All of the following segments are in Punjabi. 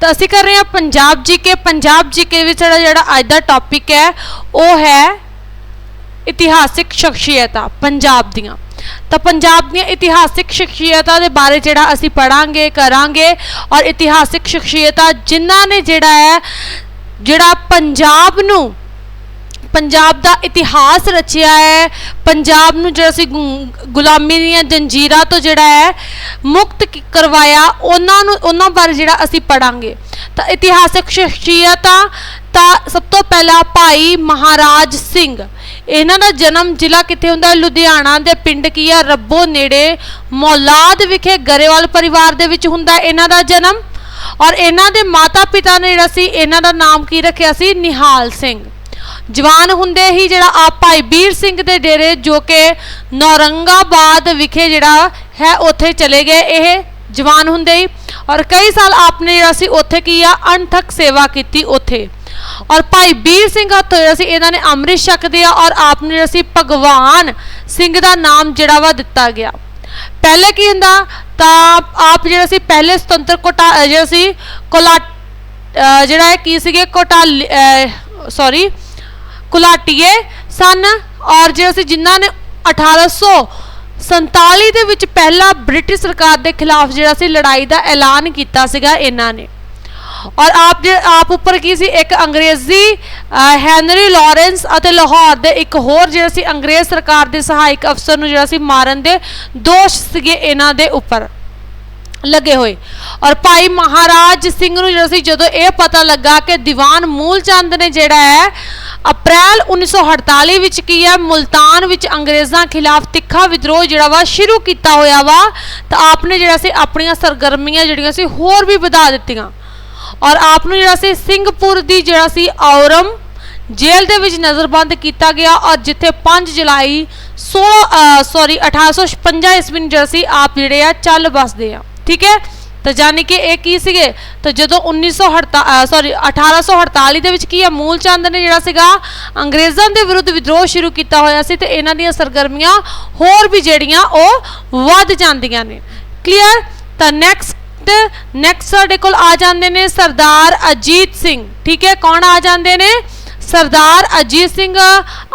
ਤਾਂ ਅਸੀਂ ਕਰ ਰਹੇ ਹਾਂ ਪੰਜਾਬ ਜੀਕੇ ਪੰਜਾਬ ਜੀਕੇ ਵਿੱਚ ਸਾਡਾ ਜਿਹੜਾ ਅੱਜ ਦਾ ਟੌਪਿਕ ਹੈ, ਉਹ ਹੈ ਇਤਿਹਾਸਿਕ ਸ਼ਖਸੀਅਤਾਂ, ਪੰਜਾਬ ਦੀਆਂ। ਤਾਂ ਪੰਜਾਬ ਦੀਆਂ ਇਤਿਹਾਸਿਕ ਸ਼ਖਸੀਅਤਾਂ ਦੇ ਬਾਰੇ ਜਿਹੜਾ ਅਸੀਂ ਪੜਾਂਗੇ ਕਰਾਂਗੇ ਔਰ ਇਤਿਹਾਸਿਕ ਸ਼ਖਸੀਅਤਾਂ ਜਿਨ੍ਹਾਂ ਨੇ ਜਿਹੜਾ ਹੈ, ਜਿਹੜਾ ਪੰਜਾਬ ਨੂੰ ਪੰਜਾਬ ਦਾ ਇਤਿਹਾਸ ਰਚਿਆ ਹੈ। ਪੰਜਾਬ ਨੂੰ ਜਿਹੜਾ ਸੀ ਗੁ- ਗੁਲਾਮੀ ਦੀਆਂ ਜੰਜੀਰਾਂ ਤੋਂ ਜਿਹੜਾ ਹੈ, ਮੁਕਤ ਕਰਵਾਇਆ। ਉਹਨਾਂ ਨੂੰ, ਉਹਨਾਂ ਬਾਰੇ ਜਿਹੜਾ ਅਸੀਂ ਪੜਾਂਗੇ ਤਾਂ ਇਤਿਹਾਸਕ ਸ਼ਖਸੀਅਤਾਂ ਤਾਂ ਸਭ ਤੋਂ ਪਹਿਲਾਂ ਭਾਈ ਮਹਾਰਾਜ ਸਿੰਘ। ਇਹਨਾਂ ਦਾ ਜਨਮ ਜ਼ਿਲ੍ਹਾ ਕਿੱਥੇ ਹੁੰਦਾ ਲੁਧਿਆਣਾ ਦੇ ਪਿੰਡ ਕੀ ਹੈ ਰੱਬੋ ਨੇੜੇ ਮੌਲਾਦ ਵਿਖੇ ਗਰੇਵਾਲ ਪਰਿਵਾਰ ਦੇ ਵਿੱਚ ਹੁੰਦਾ ਇਹਨਾਂ ਦਾ ਜਨਮ। ਔਰ ਇਹਨਾਂ ਦੇ ਮਾਤਾ ਪਿਤਾ ਨੇ ਜਿਹੜਾ ਸੀ, ਇਹਨਾਂ ਦਾ ਨਾਮ ਕੀ ਰੱਖਿਆ ਸੀ? ਨਿਹਾਲ ਸਿੰਘ। ਜਵਾਨ ਹੁੰਦੇ ਹੀ ਜਿਹੜਾ ਆਪ ਭਾਈ ਵੀਰ ਸਿੰਘ ਦੇ ਡੇਰੇ ਜੋ ਕਿ ਨੌਰੰਗਾਬਾਦ ਵਿਖੇ ਜਿਹੜਾ ਹੈ, ਉੱਥੇ ਚਲੇ ਗਏ। ਇਹ ਜਵਾਨ ਹੁੰਦੇ ਹੀ। ਔਰ ਕਈ ਸਾਲ ਆਪਨੇ ਜਿਹੜਾ ਸੀ, ਉੱਥੇ ਕੀ ਆ, ਅਣਥਕ ਸੇਵਾ ਕੀਤੀ ਉੱਥੇ। ਔਰ ਭਾਈ ਵੀਰ ਸਿੰਘ ਹੱਥੋਂ ਜਿਹੜਾ ਸੀ, ਇਹਨਾਂ ਨੇ ਅੰਮ੍ਰਿਤ ਛਕਦੇ ਆ ਔਰ ਆਪ ਨੂੰ ਜਿਹੜਾ ਸੀ, ਭਗਵਾਨ ਸਿੰਘ ਦਾ ਨਾਮ ਜਿਹੜਾ ਵਾ ਦਿੱਤਾ ਗਿਆ। ਪਹਿਲੇ ਕੀ ਹੁੰਦਾ, ਤਾਂ ਆਪ ਜਿਹੜਾ ਸੀ, ਪਹਿਲੇ ਸੁਤੰਤਰ ਕੋਟਾ ਜਿਹੜਾ ਸੀ, ਕੋਲਾ ਜਿਹੜਾ ਕੀ ਸੀਗੇ ਕੋਟਾ ਸੌਰੀ ਕੁਲਾਟੀਏ ਸਨ ਔਰ ਜਿਹੜਾ ਸੀ ਜਿਨ੍ਹਾਂ ਨੇ 1847 ਦੇ ਵਿੱਚ ਪਹਿਲਾ ਬ੍ਰਿਟਿਸ਼ ਸਰਕਾਰ ਦੇ ਖਿਲਾਫ ਜਿਹੜਾ ਸੀ ਲੜਾਈ ਦਾ ਐਲਾਨ ਕੀਤਾ ਸੀਗਾ ਇਹਨਾਂ ਨੇ। ਔਰ ਆਪ ਜੇ ਆਪ ਉੱਪਰ ਕੀ ਸੀ? ਇੱਕ ਅੰਗਰੇਜ਼ੀ ਹੈਨਰੀ ਲਾਰੈਂਸ ਅਤੇ ਲਾਹੌਰ ਦੇ ਇੱਕ ਹੋਰ ਜਿਹੜਾ ਸੀ ਅੰਗਰੇਜ਼ ਸਰਕਾਰ ਦੇ ਸਹਾਇਕ ਅਫਸਰ ਨੂੰ ਜਿਹੜਾ ਸੀ ਮਾਰਨ ਦੇ ਦੋਸ਼ ਸੀਗੇ ਇਹਨਾਂ ਦੇ ਉੱਪਰ ਲੱਗੇ ਹੋਏ। ਔਰ ਭਾਈ ਮਹਾਰਾਜ ਸਿੰਘ ਨੂੰ ਜਿਹੜਾ ਸੀ ਜਦੋਂ ਇਹ ਪਤਾ ਲੱਗਾ ਕਿ ਦੀਵਾਨ ਮੂਲ ਚੰਦ ਨੇ ਜਿਹੜਾ ਹੈ ਅਪ੍ਰੈਲ 1948 ਵਿੱਚ ਕੀ ਹੈ? ਮੁਲਤਾਨ ਵਿੱਚ ਅੰਗਰੇਜ਼ਾਂ ਖਿਲਾਫ ਤਿੱਖਾ ਵਿਦਰੋਹ ਜਿਹੜਾ ਵਾ ਸ਼ੁਰੂ ਕੀਤਾ ਹੋਇਆ ਵਾ। ਤਾਂ ਆਪਨੇ ਜਿਹੜਾ ਸੀ, ਆਪਣੀਆਂ ਸਰਗਰਮੀਆਂ ਜਿਹੜੀਆਂ ਸੀ, ਹੋਰ ਵੀ ਵਧਾ ਦਿੱਤੀਆਂ। ਔਰ ਆਪ ਨੂੰ ਜਿਹੜਾ ਸੀ ਸਿੰਘਪੁਰ ਦੀ ਜਿਹੜਾ ਸੀ, ਔਰਮ ਜੇਲ੍ਹ ਦੇ ਵਿੱਚ ਨਜ਼ਰਬੰਦ ਕੀਤਾ ਗਿਆ। ਔਰ ਜਿੱਥੇ 5 ਜੁਲਾਈ 16 ਸੌਰੀ 1856 ਈਸਵੀ ਨੂੰ ਜਿਹੜਾ ਸੀ, ਆਪ ਜਿਹੜੇ ਆ, ਚੱਲ ਬਸਦੇ ਆ। ਠੀਕ ਹੈ? ਤਾਂ ਜਾਨੀ ਕਿ ਇਹ ਕੀ ਸੀਗੇ? ਤਾਂ ਜਦੋਂ 1948 ਸੌਰੀ 1848 ਦੇ ਵਿੱਚ ਕੀ ਹੈ ਮੂਲ ਚੰਦ ਨੇ ਜਿਹੜਾ ਸੀਗਾ, ਅੰਗਰੇਜ਼ਾਂ ਦੇ ਵਿਰੁੱਧ ਵਿਦਰੋਹ ਸ਼ੁਰੂ ਕੀਤਾ ਹੋਇਆ ਸੀ ਤੇ ਇਹਨਾਂ ਦੀਆਂ ਸਰਗਰਮੀਆਂ ਹੋਰ ਵੀ ਜਿਹੜੀਆਂ ਉਹ ਵੱਧ ਜਾਂਦੀਆਂ ਨੇ। ਕਲੀਅਰ ਤਾਂ ਨੈਕਸਟ ਨੈਕਸਟ ਸਾਡੇ ਕੋਲ ਆ ਜਾਂਦੇ ਨੇ ਸਰਦਾਰ ਅਜੀਤ ਸਿੰਘ। ਠੀਕ ਹੈ? ਕੌਣ ਆ ਜਾਂਦੇ ਨੇ? ਸਰਦਾਰ ਅਜੀਤ ਸਿੰਘ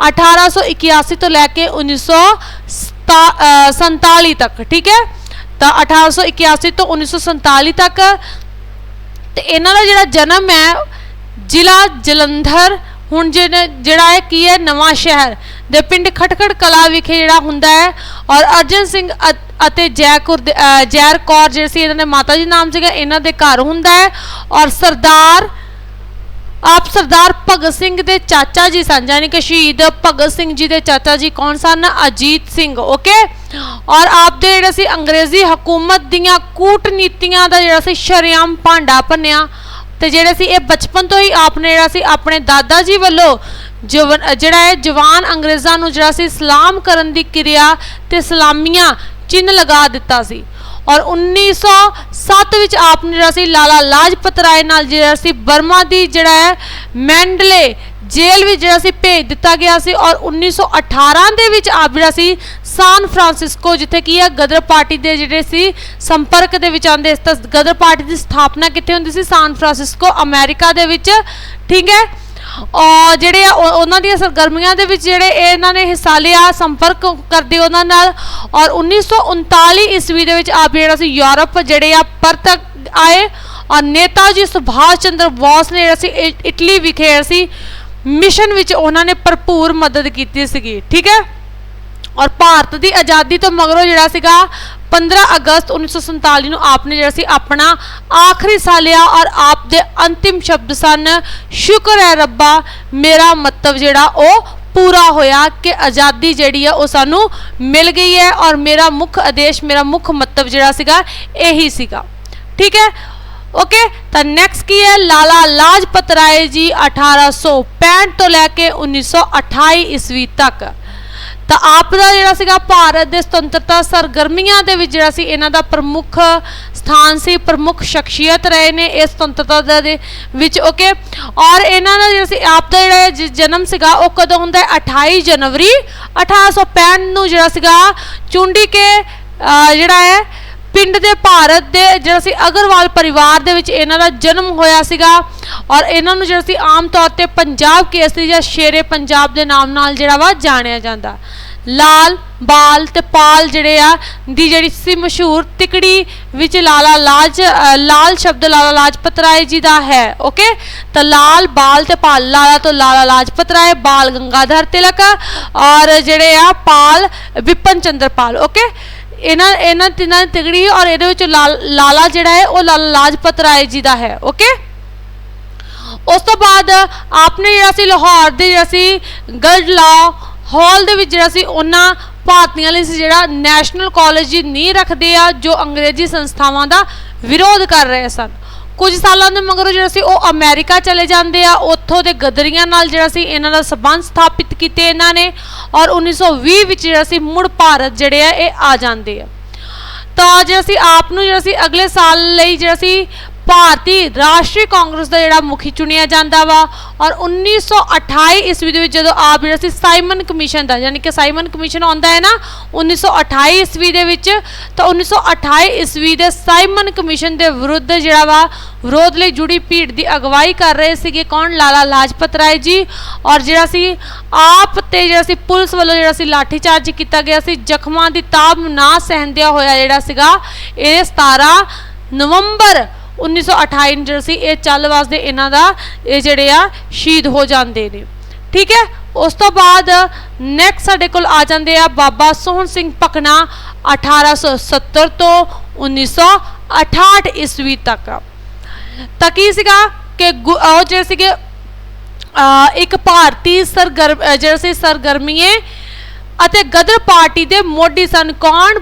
1881 ਤੋਂ ਲੈ ਕੇ 1947 ਤੱਕ। ਠੀਕ ਹੈ? ਤਾਂ 1881 ਤੋਂ 1947 ਤੱਕ, ਤੇ ਇਹਨਾਂ ਦਾ ਜਿਹੜਾ ਜਨਮ ਹੈ, ਜ਼ਿਲ੍ਹਾ ਜਲੰਧਰ, ਹੁਣ ਜਿਹੜਾ ਜਿਹੜਾ ਹੈ ਕੀ ਹੈ, ਨਵਾਂ ਸ਼ਹਿਰ ਦੇ ਪਿੰਡ ਖਟਖੜ ਕਲਾ ਵਿਖੇ ਜਿਹੜਾ ਹੁੰਦਾ ਹੈ, ਔਰ ਅਰਜਨ ਸਿੰਘ ਅ- ਅਤੇ ਜੈਕੁਰ ਦੇ- ਜੈਰ ਕੌਰ ਜਿਹੜੇ ਸੀ, ਇਹਨਾਂ ਦੇ ਮਾਤਾ ਜੀ ਨਾਮ ਸੀਗਾ, ਇਹਨਾਂ ਦੇ ਘਰ ਹੁੰਦਾ ਹੈ, ਔਰ ਸਰਦਾਰ ਆਪ ਸਰਦਾਰ ਭਗਤ ਸਿੰਘ ਦੇ ਚਾਚਾ ਜੀ ਸਨ ਯਾਨੀ ਕਿ ਸ਼ਹੀਦ ਭਗਤ ਸਿੰਘ ਜੀ ਦੇ ਚਾਚਾ ਜੀ ਕੌਣ ਸਨ? ਅਜੀਤ ਸਿੰਘ ਓਕੇ ਔਰ ਆਪ ਦੇ ਜਿਹੜਾ ਸੀ ਅੰਗਰੇਜ਼ੀ ਹਕੂਮਤ ਦੀਆਂ ਕੂਟਨੀਤੀਆਂ ਦਾ ਜਿਹੜਾ ਸੀ ਸ਼ਰੇਆਮ ਭਾਂਡਾ ਭੰਨਿਆ ਤੇ ਜਿਹੜੇ ਸੀ ਇਹ ਬਚਪਨ ਤੋਂ ਹੀ ਆਪ ਨੇ ਜਿਹੜਾ ਸੀ ਆਪਣੇ ਦਾਦਾ ਜੀ ਵੱਲੋਂ ਜਵਨ- ਜਿਹੜਾ ਹੈ ਜਵਾਨ ਅੰਗਰੇਜ਼ਾਂ ਨੂੰ ਜਿਹੜਾ ਸੀ ਸਲਾਮ ਕਰਨ ਦੀ ਕਿਰਿਆ ਤੇ ਸਲਾਮੀਆਂ ਚਿੰਨ੍ਹ ਲਗਾ ਦਿੱਤਾ ਸੀ। ਔਰ 1907 ਵਿੱਚ ਆਪ ਨੇ ਜਿਹੜਾ ਸੀ ਲਾਲਾ ਲਾਜਪਤ ਰਾਏ ਨਾਲ ਜਿਹੜਾ ਸੀ ਬਰਮਾ ਦੀ ਜਿਹੜਾ ਹੈ ਮੈਂਡਲੇ ਜੇਲ੍ਹ ਵਿੱਚ ਜਿਹੜਾ ਸੀ ਭੇਜ ਦਿੱਤਾ ਗਿਆ ਸੀ ਔਰ 1918 ਦੇ ਵਿੱਚ ਆਪ ਜਿਹੜਾ ਸੀ ਸਾਨ ਫਰਾਂਸਿਸਕੋ, ਜਿੱਥੇ ਕੀ ਹੈ ਗਦਰ ਪਾਰਟੀ ਦੇ ਜਿਹੜੇ ਸੀ ਸੰਪਰਕ ਦੇ ਵਿੱਚ ਆਉਂਦੇ ਤਾਂ ਗਦਰ ਪਾਰਟੀ ਦੀ ਸਥਾਪਨਾ ਕਿੱਥੇ ਹੁੰਦੀ ਸੀ? ਸਾਨ ਫਰਾਂਸਿਸਕੋ, ਅਮਰੀਕਾ ਦੇ ਵਿੱਚ। ਠੀਕ ਹੈ? ਔਰ ਜਿਹੜੇ ਆ, ਉਹ- ਉਹਨਾਂ ਦੀਆਂ ਸਰਗਰਮੀਆਂ ਦੇ ਵਿੱਚ ਜਿਹੜੇ ਇਹ ਇਹਨਾਂ ਨੇ ਹਿੱਸਾ ਲਿਆ, ਸੰਪਰਕ ਕਰਦੇ ਉਹਨਾਂ ਨਾਲ। ਔਰ 1939 ਈਸਵੀ ਦੇ ਵਿੱਚ ਆਪ ਜਿਹੜਾ ਸੀ ਯੂਰਪ ਜਿਹੜੇ ਆ ਪਰਤ ਆਏ। ਔਰ ਨੇਤਾ ਜੀ ਸੁਭਾਸ਼ ਚੰਦਰ ਬੋਸ ਨੇ ਜਿਹੜਾ ਸੀ ਇ- ਇਟਲੀ ਵਿਖੇ ਜਿਹੜਾ ਸੀ ਮਿਸ਼ਨ ਵਿੱਚ ਉਹਨਾਂ ਨੇ ਭਰਪੂਰ ਮਦਦ ਕੀਤੀ ਸੀਗੀ, ਠੀਕ ਹੈ? ਔਰ ਭਾਰਤ ਦੀ ਆਜ਼ਾਦੀ ਤੋਂ ਮਗਰੋਂ ਜਿਹੜਾ ਸੀਗਾ 15 ਅਗਸਤ 1947 ਨੂੰ ਆਪ ਨੇ ਜਿਹੜਾ ਸੀ ਆਪਣਾ ਆਖਰੀ ਸਾਹ ਲਿਆ ਔਰ ਆਪ ਦੇ ਅੰਤਿਮ ਸ਼ਬਦ ਸਨ, ਸ਼ੁਕਰ ਹੈ ਰੱਬਾ, ਮੇਰਾ ਮਤਲਬ ਜਿਹੜਾ ਉਹ ਪੂਰਾ ਹੋਇਆ ਕਿ ਆਜ਼ਾਦੀ ਜਿਹੜੀ ਆ ਉਹ ਸਾਨੂੰ ਮਿਲ ਗਈ ਹੈ ਔਰ ਮੇਰਾ ਮੁੱਖ ਆਦੇਸ਼, ਮੇਰਾ ਮੁੱਖ ਮਤਲਬ ਜਿਹੜਾ ਸੀਗਾ ਇਹੀ ਸੀਗਾ। ਠੀਕ ਹੈ? ਓਕੇ ਤਾਂ ਨੈਕਸਟ ਕੀ ਹੈ? ਲਾਲਾ ਲਾਜਪਤ ਰਾਏ ਜੀ 1865 ਤੋਂ ਲੈ ਕੇ 1928 ਈਸਵੀ ਤੱਕ। ਤਾਂ ਆਪ ਦਾ ਜਿਹੜਾ ਸੀਗਾ ਭਾਰਤ ਦੇ ਸੁਤੰਤਰਤਾ ਸਰਗਰਮੀਆਂ ਦੇ ਵਿੱਚ ਜਿਹੜਾ ਸੀ, ਇਹਨਾਂ ਦਾ ਪ੍ਰਮੁੱਖ ਸਥਾਨ ਸੀ, ਪ੍ਰਮੁੱਖ ਸ਼ਖਸੀਅਤ ਰਹੇ ਨੇ ਇਸ ਸੁਤੰਤਰਤਾ ਦੇ ਵਿੱਚ ਓਕੇ ਔਰ ਇਹਨਾਂ ਦਾ ਜਿਹੜਾ ਸੀ, ਆਪ ਦਾ ਜਿਹੜਾ ਜ- ਜਨਮ ਸੀਗਾ, ਉਹ ਕਦੋਂ ਹੁੰਦਾ ਹੈ? 28 ਜਨਵਰੀ 1865 ਨੂੰ ਜਿਹੜਾ ਸੀਗਾ, ਚੁੰਡੀ ਕੇ ਜਿਹੜਾ ਹੈ ਪਿੰਡ ਦੇ ਭਾਰਤ ਦੇ ਜਿਹੜਾ ਸੀ ਅਗਰਵਾਲ ਪਰਿਵਾਰ ਦੇ ਵਿੱਚ ਇਹਨਾਂ ਦਾ ਜਨਮ ਹੋਇਆ ਸੀਗਾ ਔਰ ਇਹਨਾਂ ਨੂੰ ਜਿਹੜਾ ਸੀ ਆਮ ਤੌਰ ਤੇ ਪੰਜਾਬ ਕੇਸਰੀ ਜਾਂ ਸ਼ੇਰੇ ਪੰਜਾਬ ਦੇ ਨਾਮ ਨਾਲ ਜਿਹੜਾ ਵਾ ਜਾਣਿਆ ਜਾਂਦਾ। ਲਾਲ, ਬਾਲ ਤੇ ਪਾਲ ਜਿਹੜੇ ਆ, ਦੀ ਜਿਹੜੀ ਸੀ ਮਸ਼ਹੂਰ ਤਿਕੜੀ ਵਿੱਚ ਲਾਲਾ ਲਾਜ ਲਾਲ ਸ਼ਬਦ ਲਾਲਾ ਲਾਜਪਤ ਰਾਏ ਜੀ ਦਾ ਹੈ ਓਕੇ ਤਾਂ ਲਾਲ, ਬਾਲ ਤੇ ਪਾਲ, ਲਾਲਾ ਤੋਂ ਲਾਲਾ ਲਾਜਪਤ ਰਾਏ ਬਾਲ ਗੰਗਾਧਰ ਤਿਲਕ ਔਰ ਜਿਹੜੇ ਆ ਪਾਲ ਵਿਪਨ ਚੰਦਰ ਪਾਲ ਓਕੇ ਇਹਨਾਂ ਇਹਨਾਂ ਤਿੰਨਾਂ ਦੀ ਤਿਗੜੀ ਔਰ ਇਹਦੇ ਵਿੱਚ ਲਾਲ- ਲਾਲਾ ਜਿਹੜਾ ਹੈ, ਉਹ ਲਾਲਾ ਲਾਜਪਤ ਰਾਏ ਜੀ ਦਾ ਹੈ ਓਕੇ ਉਸ ਤੋਂ ਬਾਅਦ ਆਪਨੇ ਜਿਹੜਾ ਸੀ ਲਾਹੌਰ ਦੇ ਜਿਹੜਾ ਸੀ ਗਰਡ ਲਾ ਹਾਲ ਦੇ ਵਿੱਚ ਜਿਹੜਾ ਸੀ ਉਹਨਾਂ ਭਾਰਤੀਆਂ ਲਈ ਸੀ ਜਿਹੜਾ ਨੈਸ਼ਨਲ ਕਾਲਜ ਦੀ ਨੀਂਹ ਰੱਖਦੇ ਆ ਜੋ ਅੰਗਰੇਜ਼ੀ ਸੰਸਥਾਵਾਂ ਦਾ ਵਿਰੋਧ ਕਰ ਰਹੇ ਸਨ। ਕੁਝ ਸਾਲਾਂ ਦੇ ਮਗਰੋਂ ਜਿਹੜਾ ਸੀ ਉਹ ਅਮਰੀਕਾ ਚਲੇ ਜਾਂਦੇ ਆ। ਉੱਥੋਂ ਦੇ ਗਦਰੀਆਂ ਨਾਲ ਜਿਹੜਾ ਸੀ ਇਹਨਾਂ ਦਾ ਸਬੰਧ ਸਥਾਪਿਤ ਕੀਤੇ ਇਹਨਾਂ ਨੇ ਔਰ 1920 ਵਿੱਚ ਜਿਹੜਾ ਸੀ ਮੁੜ ਭਾਰਤ ਜਿਹੜੇ ਆ, ਇਹ ਆ ਜਾਂਦੇ ਆ। ਤਾਂ ਜਿਹੜਾ ਸੀ ਆਪ ਨੂੰ ਜਿਹੜਾ ਸੀ ਅਗਲੇ ਸਾਲ ਲਈ ਜਿਹੜਾ ਸੀ ਭਾਰਤੀ ਰਾਸ਼ਟਰੀ ਕਾਂਗਰਸ ਦਾ ਜਿਹੜਾ ਮੁਖੀ ਚੁਣਿਆ ਜਾਂਦਾ ਵਾ ਔਰ 1928 ਈਸਵੀ ਦੇ ਵਿੱਚ ਜਦੋਂ ਆਪ ਜਿਹੜਾ ਸੀ ਸਾਈਮਨ ਕਮਿਸ਼ਨ ਦਾ, ਯਾਨੀ ਕਿ ਸਾਈਮਨ ਕਮਿਸ਼ਨ ਆਉਂਦਾ ਹੈ ਨਾ 1928 ਈਸਵੀ ਦੇ ਵਿੱਚ, ਤਾਂ 1928 ਈਸਵੀ ਦੇ ਸਾਈਮਨ ਕਮਿਸ਼ਨ ਦੇ ਵਿਰੁੱਧ ਜਿਹੜਾ ਵਾ ਵਿਰੋਧ ਲਈ ਜੁੜੀ ਭੀੜ ਦੀ ਅਗਵਾਈ ਕਰ ਰਹੇ ਸੀਗੇ ਕੌਣ? ਲਾਲਾ ਲਾਜਪਤ ਰਾਏ ਜੀ ਔਰ ਜਿਹੜਾ ਸੀ ਆਪ ਤੇ ਜਿਹੜਾ ਸੀ ਪੁਲਿਸ ਵੱਲੋਂ ਜਿਹੜਾ ਸੀ ਲਾਠੀ ਚਾਰਜ ਕੀਤਾ ਗਿਆ ਸੀ, ਜ਼ਖਮਾਂ ਦੀ ਤਾਬ ਨਾ ਸਹਿੰਦਿਆ ਹੋਇਆ ਜਿਹੜਾ ਸੀਗਾ, ਇਹ 17 ਨਵੰਬਰ 1928 ਨੂੰ ਜਿਹੜਾ ਸੀ, ਇਹ ਚੱਲ ਵਾਸਤੇ ਇਹਨਾਂ ਦਾ, ਇਹ ਜਿਹੜੇ ਆ, ਸ਼ਹੀਦ ਹੋ ਜਾਂਦੇ ਨੇ। ਠੀਕ ਹੈ? ਉਸ ਤੋਂ ਬਾਅਦ ਨੈਕਸਟ ਸਾਡੇ ਕੋਲ ਆ ਜਾਂਦੇ ਆ ਬਾਬਾ ਸੋਹਣ ਸਿੰਘ ਪਕਨਾ 1870 ਤੋਂ 1968 ਈਸਵੀ ਤੱਕ। ਤਾਂ ਕੀ ਸੀਗਾ ਕਿ ਗੁ- ਉਹ ਜਿਹੜੇ ਸੀਗੇ ਇੱਕ ਭਾਰਤੀ ਸਰਗਰਮ ਜਿਹੜੇ ਸੀ ਸਰਗਰਮੀਏ ਅਤੇ ਗਦਰ ਪਾਰਟੀ ਦੇ ਮੋਢੀ ਸਨ। ਕੌਣ?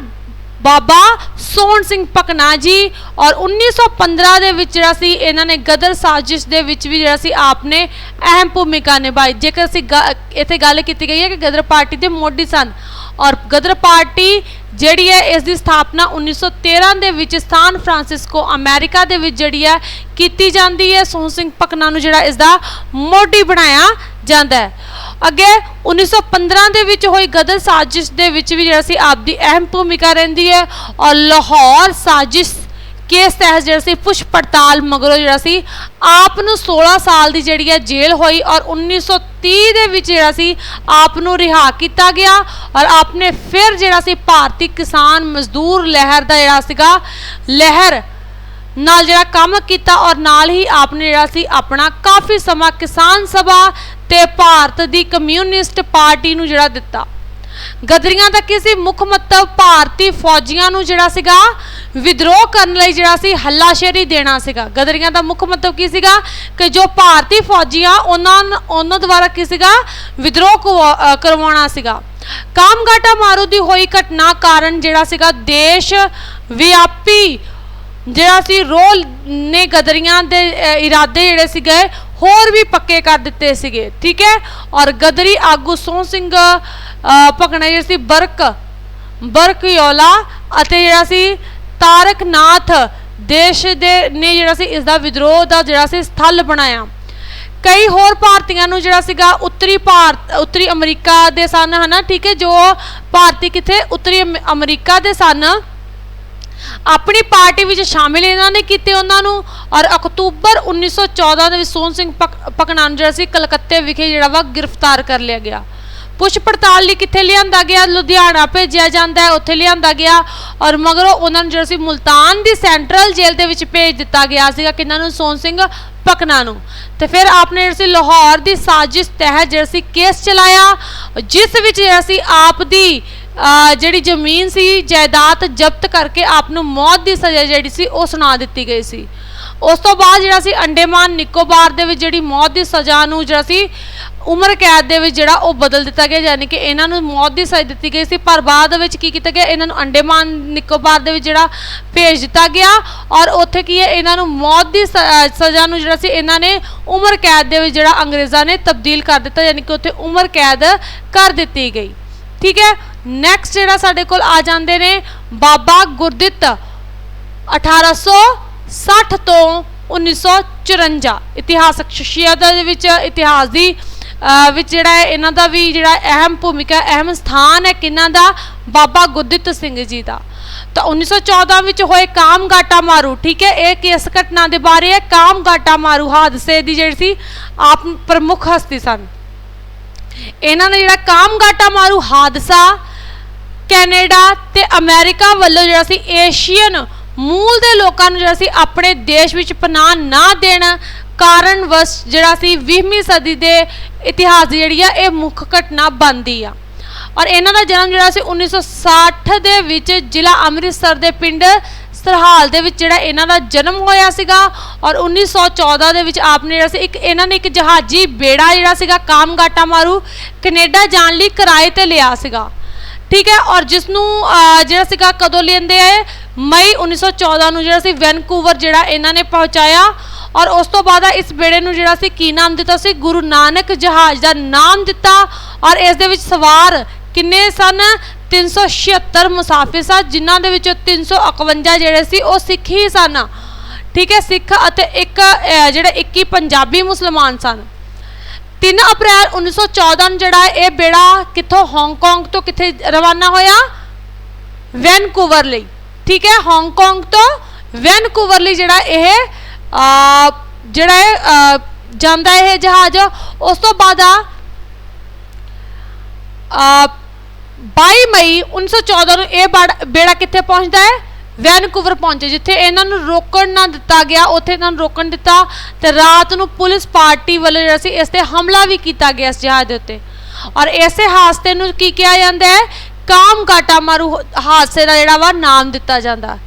ਬਾਬਾ ਸੋਹਣ ਸਿੰਘ ਪਕਨਾ ਜੀ ਔਰ 1915 ਦੇ ਵਿੱਚ ਜਿਹੜਾ ਸੀ, ਇਹਨਾਂ ਨੇ ਗਦਰ ਸਾਜ਼ਿਸ਼ ਦੇ ਵਿੱਚ ਵੀ ਜਿਹੜਾ ਸੀ, ਆਪਨੇ ਅਹਿਮ ਭੂਮਿਕਾ ਨਿਭਾਈ। ਜੇਕਰ ਅਸੀਂ ਗ- ਇੱਥੇ ਗੱਲ ਕੀਤੀ ਗਈ ਹੈ ਕਿ ਗਦਰ ਪਾਰਟੀ ਦੇ ਮੋਢੀ ਸਨ ਔਰ ਗਦਰ ਪਾਰਟੀ ਜਿਹੜੀ ਹੈ, ਇਸ ਦੀ ਸਥਾਪਨਾ 1913 ਦੇ ਵਿੱਚ ਸਾਨ ਫਰਾਂਸਿਸਕੋ, ਅਮਰੀਕਾ ਦੇ ਵਿੱਚ ਜਿਹੜੀ ਹੈ, ਕੀਤੀ ਜਾਂਦੀ ਹੈ। ਸੋਹਣ ਸਿੰਘ ਪਕਨਾ ਨੂੰ ਜਿਹੜਾ ਇਸ ਦਾ ਮੋਢੀ ਬਣਾਇਆ ਜਾਂਦਾ ਹੈ। ਅੱਗੇ 1915 ਦੇ ਵਿੱਚ ਹੋਈ ਗਦਰ ਸਾਜ਼ਿਸ਼ ਦੇ ਵਿੱਚ ਵੀ ਜਿਹੜਾ ਸੀ ਆਪ ਦੀ ਅਹਿਮ ਭੂਮਿਕਾ ਰਹਿੰਦੀ ਹੈ ਔਰ ਲਾਹੌਰ ਸਾਜ਼ਿਸ਼ ਕੇਸ ਤਹਿਤ ਜਿਹੜਾ ਸੀ ਪੁੱਛ ਪੜਤਾਲ ਮਗਰੋਂ ਜਿਹੜਾ ਸੀ ਆਪ ਨੂੰ 16 ਸਾਲ ਦੀ ਜਿਹੜੀ ਹੈ ਜੇਲ੍ਹ ਹੋਈ ਔਰ 1930 ਦੇ ਵਿੱਚ ਜਿਹੜਾ ਸੀ ਆਪ ਨੂੰ ਰਿਹਾ ਕੀਤਾ ਗਿਆ ਔਰ ਆਪਨੇ ਫਿਰ ਜਿਹੜਾ ਸੀ ਭਾਰਤੀ ਕਿਸਾਨ ਮਜ਼ਦੂਰ ਲਹਿਰ ਦਾ ਜਿਹੜਾ ਸੀਗਾ ਲਹਿਰ ਨਾਲ ਜਿਹੜਾ ਕੰਮ ਕੀਤਾ ਔਰ ਨਾਲ ਹੀ ਆਪਨੇ ਜਿਹੜਾ ਸੀ ਆਪਣਾ ਕਾਫੀ ਸਮਾਂ ਕਿਸਾਨ ਸਭਾ ਤੇ ਭਾਰਤ ਦੀ ਕਮਿਊਨਿਸਟ ਪਾਰਟੀ ਨੂੰ ਜਿਹੜਾ ਦਿੱਤਾ। ਗਦਰੀਆਂ ਦਾ ਕੀ ਸੀ? ਮੁੱਖ ਮਤਲਬ ਭਾਰਤੀ ਫੌਜੀਆਂ ਨੂੰ ਜਿਹੜਾ ਸੀਗਾ ਵਿਦਰੋਹ ਕਰਨ ਲਈ ਜਿਹੜਾ ਸੀ ਹੱਲਾਸ਼ੇਰੀ ਦੇਣਾ ਸੀਗਾ। ਗਦਰੀਆਂ ਦਾ ਮੁੱਖ ਮਤਲਬ ਕੀ ਸੀਗਾ? ਕਿ ਜੋ ਭਾਰਤੀ ਫੌਜੀਆਂ ਉਹਨਾਂ ਉਹਨਾਂ ਦੁਆਰਾ ਕੀ ਸੀਗਾ? ਵਿਦਰੋਹ ਕਰਵਾ- ਕਰਵਾਉਣਾ ਸੀਗਾ। ਕਾਮਗਾਟਾ ਮਾਰੂ ਦੀ ਹੋਈ ਘਟਨਾ ਕਾਰਨ ਜਿਹੜਾ ਸੀਗਾ ਦੇਸ਼ ਵਿਆਪੀ ਜਿਹੜਾ ਸੀ ਰੋਲ ਨੇ ਗਦਰੀਆਂ ਦੇ ਇਰਾਦੇ ਜਿਹੜੇ ਸੀਗੇ ਹੋਰ ਵੀ ਪੱਕੇ ਕਰ ਦਿੱਤੇ ਸੀਗੇ ਠੀਕ ਹੈ? ਔਰ ਗਦਰੀ ਆਗੂ ਸੋਹ ਸਿੰਘ ਅ, ਜਿਹੜਾ ਸੀ ਬਰਕ ਬਰਕਯੋਲਾ ਅਤੇ ਜਿਹੜਾ ਸੀ ਤਾਰਕ ਨਾਥ ਦੇਸ਼ ਦੇ ਨੇ ਜਿਹੜਾ ਸੀ ਇਸ ਦਾ ਵਿਦਰੋਹ ਦਾ ਜਿਹੜਾ ਸੀ ਸਥਲ ਬਣਾਇਆ। ਕਈ ਹੋਰ ਭਾਰਤੀਆਂ ਨੂੰ ਜਿਹੜਾ ਸੀਗਾ ਉੱਤਰੀ ਭਾਰਤ ਉੱਤਰੀ ਅਮਰੀਕਾ ਦੇ ਸਨ ਹਨਾ ਠੀਕ ਹੈ? ਜੋ ਭਾਰਤੀ ਕਿੱਥੇ? ਉੱਤਰੀ ਅਮ- ਅਮਰੀਕਾ ਦੇ ਸਨ। ਆਪਣੀ ਪਾਰਟੀ ਵਿੱਚ ਸ਼ਾਮਿਲ ਇਹਨਾਂ ਨੇ ਕੀਤੇ ਉਹਨਾਂ ਨੂੰ ਔਰ ਅਕਤੂਬਰ 1914 ਦੇ ਵਿੱਚ ਸੋਹਣ ਸਿੰਘ ਪਕ- ਪਕਨਾਨ ਨੂੰ ਜਿਹੜਾ ਸੀ ਕਲਕੱਤੇ ਵਿਖੇ ਜਿਹੜਾ ਵਾ ਗ੍ਰਿਫਤਾਰ ਕਰ ਲਿਆ ਗਿਆ। ਪੁੱਛ ਪੜਤਾਲ ਲਈ ਕਿੱਥੇ ਲਿਆਂਦਾ ਗਿਆ? ਲੁਧਿਆਣਾ ਭੇਜਿਆ ਜਾਂਦਾ ਹੈ, ਉੱਥੇ ਲਿਆਂਦਾ ਗਿਆ ਔਰ ਮਗਰੋਂ ਉਹਨਾਂ ਨੂੰ ਜਿਹੜਾ ਸੀ ਮੁਲਤਾਨ ਦੀ ਸੈਂਟਰਲ ਜੇਲ੍ਹ ਦੇ ਵਿੱਚ ਭੇਜ ਦਿੱਤਾ ਗਿਆ ਸੀਗਾ ਕਿਹਨਾਂ ਨੂੰ ਸੋਹਣ ਸਿੰਘ ਪਕਨਾ ਨੂੰ। ਤੇ ਫਿਰ ਆਪਨੇ ਜਿਹੜਾ ਸੀ ਲਾਹੌਰ ਦੀ ਸਾਜ਼ਿਸ਼ ਤਹਿਤ ਜਿਹੜਾ ਸੀ ਕੇਸ ਚਲਾਇਆ, ਜਿਸ ਵਿੱਚ ਜਿਹੜਾ ਸੀ ਆਪ ਦੀ ਜਿਹੜੀ ਜ਼ਮੀਨ ਸੀ, ਜਾਇਦਾਦ ਜ਼ਬਤ ਕਰਕੇ ਆਪ ਨੂੰ ਮੌਤ ਦੀ ਸਜ਼ਾ ਜਿਹੜੀ ਸੀ, ਉਹ ਸੁਣਾ ਦਿੱਤੀ ਗਈ ਸੀ। ਉਸ ਤੋਂ ਬਾਅਦ ਜਿਹੜਾ ਸੀ, ਅੰਡੇਮਾਨ ਨਿਕੋਬਾਰ ਦੇ ਵਿੱਚ ਜਿਹੜੀ ਮੌਤ ਦੀ ਸਜ਼ਾ ਨੂੰ ਜਿਹੜਾ ਸੀ, ਉਮਰ ਕੈਦ ਦੇ ਵਿੱਚ ਜਿਹੜਾ ਉਹ ਬਦਲ ਦਿੱਤਾ ਗਿਆ, ਯਾਨੀ ਕਿ ਇਹਨਾਂ ਨੂੰ ਮੌਤ ਦੀ ਸਜ਼ਾ ਦਿੱਤੀ ਗਈ ਸੀ, ਪਰ ਬਾਅਦ ਵਿੱਚ ਕੀ ਕੀਤਾ ਗਿਆ, ਇਹਨਾਂ ਨੂੰ ਅੰਡੇਮਾਨ ਨਿਕੋਬਾਰ ਦੇ ਵਿੱਚ ਜਿਹੜਾ ਭੇਜ ਦਿੱਤਾ ਗਿਆ ਔਰ ਉੱਥੇ ਕੀ ਹੈ, ਇਹਨਾਂ ਨੂੰ ਮੌਤ ਦੀ ਸ- ਸਜ਼ਾ ਨੂੰ ਜਿਹੜਾ ਸੀ, ਇਹਨਾਂ ਨੇ ਉਮਰ ਕੈਦ ਦੇ ਵਿੱਚ ਜਿਹੜਾ ਅੰਗਰੇਜ਼ਾਂ ਨੇ ਤਬਦੀਲ ਕਰ ਦਿੱਤਾ, ਯਾਨੀ ਕਿ ਉੱਥੇ ਉਮਰ ਕੈਦ ਕਰ ਦਿੱਤੀ ਗਈ। ਠੀਕ ਹੈ? ਨੈਕਸਟ ਜਿਹੜਾ ਸਾਡੇ ਕੋਲ ਆ ਜਾਂਦੇ ਨੇ, ਬਾਬਾ ਗੁਰਦਿੱਤ 1860 ਤੋਂ 1954 ਇਤਿਹਾਸਕ ਸ਼ਖਸੀਅਤ ਦੇ ਵਿੱਚ, ਇਤਿਹਾਸ ਦੀ ਵਿੱਚ ਜਿਹੜਾ ਹੈ, ਇਹਨਾਂ ਦਾ ਵੀ ਜਿਹੜਾ ਅਹਿਮ ਭੂਮਿਕਾ, ਅਹਿਮ ਸਥਾਨ ਹੈ ਕਿਹਨਾਂ ਦਾ? ਬਾਬਾ ਗੁਰਦਿੱਤ ਸਿੰਘ ਜੀ ਦਾ। ਤਾਂ 1914 ਵਿੱਚ ਹੋਏ ਕਾਮਗਾਟਾ ਮਾਰੂ, ਠੀਕ ਹੈ? ਇਹ ਕਿਸ ਘਟਨਾ ਦੇ ਬਾਰੇ ਹੈ? ਕਾਮਗਾਟਾ ਮਾਰੂ ਹਾਦਸੇ ਦੀ ਜਿਹੜੀ ਸੀ, ਆਪ ਪ੍ਰਮੁੱਖ ਹਸਤੀ ਸਨ। ਇਹਨਾਂ ਨੇ ਜਿਹੜਾ ਕਾਮਗਾਟਾ ਮਾਰੂ ਹਾਦਸਾ ਕੈਨੇਡਾ ਤੇ ਅਮਰੀਕਾ ਵੱਲੋਂ ਜਿਹੜਾ ਸੀ ਏਸ਼ੀਅਨ ਮੂਲ ਦੇ ਲੋਕਾਂ ਨੂੰ ਜਿਹੜਾ ਸੀ ਆਪਣੇ ਦੇਸ਼ ਵਿੱਚ ਪਨਾਹ ਨਾ ਦੇਣ ਕਾਰਨ ਵਸ ਜਿਹੜਾ ਸੀ 20ਵੀਂ ਸਦੀ ਦੇ ਇਤਿਹਾਸ ਦੀ ਜਿਹੜੀ ਆ, ਇਹ ਮੁੱਖ ਘਟਨਾ ਬਣਦੀ ਆ। ਔਰ ਇਹਨਾਂ ਦਾ ਜਨਮ ਜਿਹੜਾ ਸੀ 1960 ਦੇ ਵਿੱਚ ਜ਼ਿਲ੍ਹਾ ਅੰਮ੍ਰਿਤਸਰ ਦੇ ਪਿੰਡ ਸਰਹਾਲ ਦੇ ਵਿੱਚ ਜਿਹੜਾ ਇਹਨਾਂ ਦਾ ਜਨਮ ਹੋਇਆ ਸੀਗਾ। ਔਰ 1914 ਦੇ ਵਿੱਚ ਆਪਨੇ ਜਿਹੜਾ ਸੀ ਇੱਕ, ਇਹਨਾਂ ਨੇ ਇੱਕ ਜਹਾਜ਼ੀ ਬੇੜਾ ਜਿਹੜਾ ਸੀਗਾ, ਕਾਮਗਾਟਾ ਮਾਰੂ ਕੈਨੇਡਾ ਜਾਣ ਲਈ ਕਿਰਾਏ ਤੇ ਲਿਆ ਸੀਗਾ। ਠੀਕ ਹੈ ਔਰ ਜਿਸ ਨੂੰ ਜਿਹੜਾ ਸੀਗਾ ਕਦੋਂ ਲੈਂਦੇ ਆਏ? ਮਈ 1914 ਨੂੰ ਜਿਹੜਾ ਸੀ ਵੈਨਕੂਵਰ ਜਿਹੜਾ ਇਹਨਾਂ ਨੇ ਪਹੁੰਚਾਇਆ। ਔਰ ਉਸ ਤੋਂ ਬਾਅਦ ਇਸ ਬੇੜੇ ਨੂੰ ਜਿਹੜਾ ਸੀ ਕੀ ਨਾਮ ਦਿੱਤਾ ਸੀ? ਗੁਰੂ ਨਾਨਕ ਜਹਾਜ਼ ਦਾ ਨਾਮ ਦਿੱਤਾ। ਔਰ ਇਸ ਦੇ ਵਿੱਚ ਸਵਾਰ ਕਿੰਨੇ ਸਨ? 376 ਮੁਸਾਫਿਰ ਸਨ ਜਿਨ੍ਹਾਂ ਦੇ ਵਿੱਚੋਂ 351 ਜਿਹੜੇ ਸੀ ਉਹ ਸਿੱਖ ਹੀ ਸਨ। ਠੀਕ ਹੈ ਸਿੱਖ ਅਤੇ ਇੱਕ ਅਹ, ਜਿਹੜੇ 21 ਪੰਜਾਬੀ ਮੁਸਲਮਾਨ ਸਨ। 3 ਅਪ੍ਰੈਲ 1914 ਨੂੰ ਜਿਹੜਾ ਇਹ ਬੇੜਾ ਕਿੱਥੋਂ ਹਾਂਗਕਾਂਗ ਤੋਂ ਕਿੱਥੇ ਰਵਾਨਾ ਹੋਇਆ? ਵੈਨਕੂਵਰ ਲਈ। ਠੀਕ ਹੈ? ਹਾਂਗਕਾਂਗ ਤੋਂ ਵੈਨਕੂਵਰ ਲਈ ਜਿਹੜਾ ਇਹ ਜਿਹੜਾ ਇਹ ਜਾਂਦਾ ਇਹ ਜਹਾਜ਼। ਉਸ ਤੋਂ ਬਾਅਦ ਆ ਆ 22 ਮਈ 1914 ਨੂੰ ਇਹ ਬਾੜ- ਬੇੜਾ ਕਿੱਥੇ ਪਹੁੰਚਦਾ ਹੈ? ਵੈਨਕੂਵਰ ਪਹੁੰਚੇ, ਜਿੱਥੇ ਇਹਨਾਂ ਨੂੰ ਰੋਕਣ ਨਾ ਦਿੱਤਾ ਗਿਆ, ਉੱਥੇ ਇਹਨਾਂ ਨੂੰ ਰੋਕਣ ਦਿੱਤਾ ਤੇ ਰਾਤ ਨੂੰ ਪੁਲਿਸ ਪਾਰਟੀ ਵੱਲੋਂ ਜਿਹੜਾ ਸੀ, ਇਸ ਤੇ ਹਮਲਾ ਵੀ ਕੀਤਾ ਗਿਆ ਇਸ ਜਹਾਜ਼ ਦੇ ਉੱਤੇ। ਔਰ ਇਸੇ ਹਾਦਸੇ ਨੂੰ ਕੀ ਕਿਹਾ ਜਾਂਦਾ ਹੈ? ਕਾਮ ਕਾਮਗਾਟਾ ਮਾਰੂ ਹਾਦਸੇ ਦਾ ਜਿਹੜਾ ਵਾ ਨਾਮ ਦਿੱਤਾ ਜਾਂਦਾ।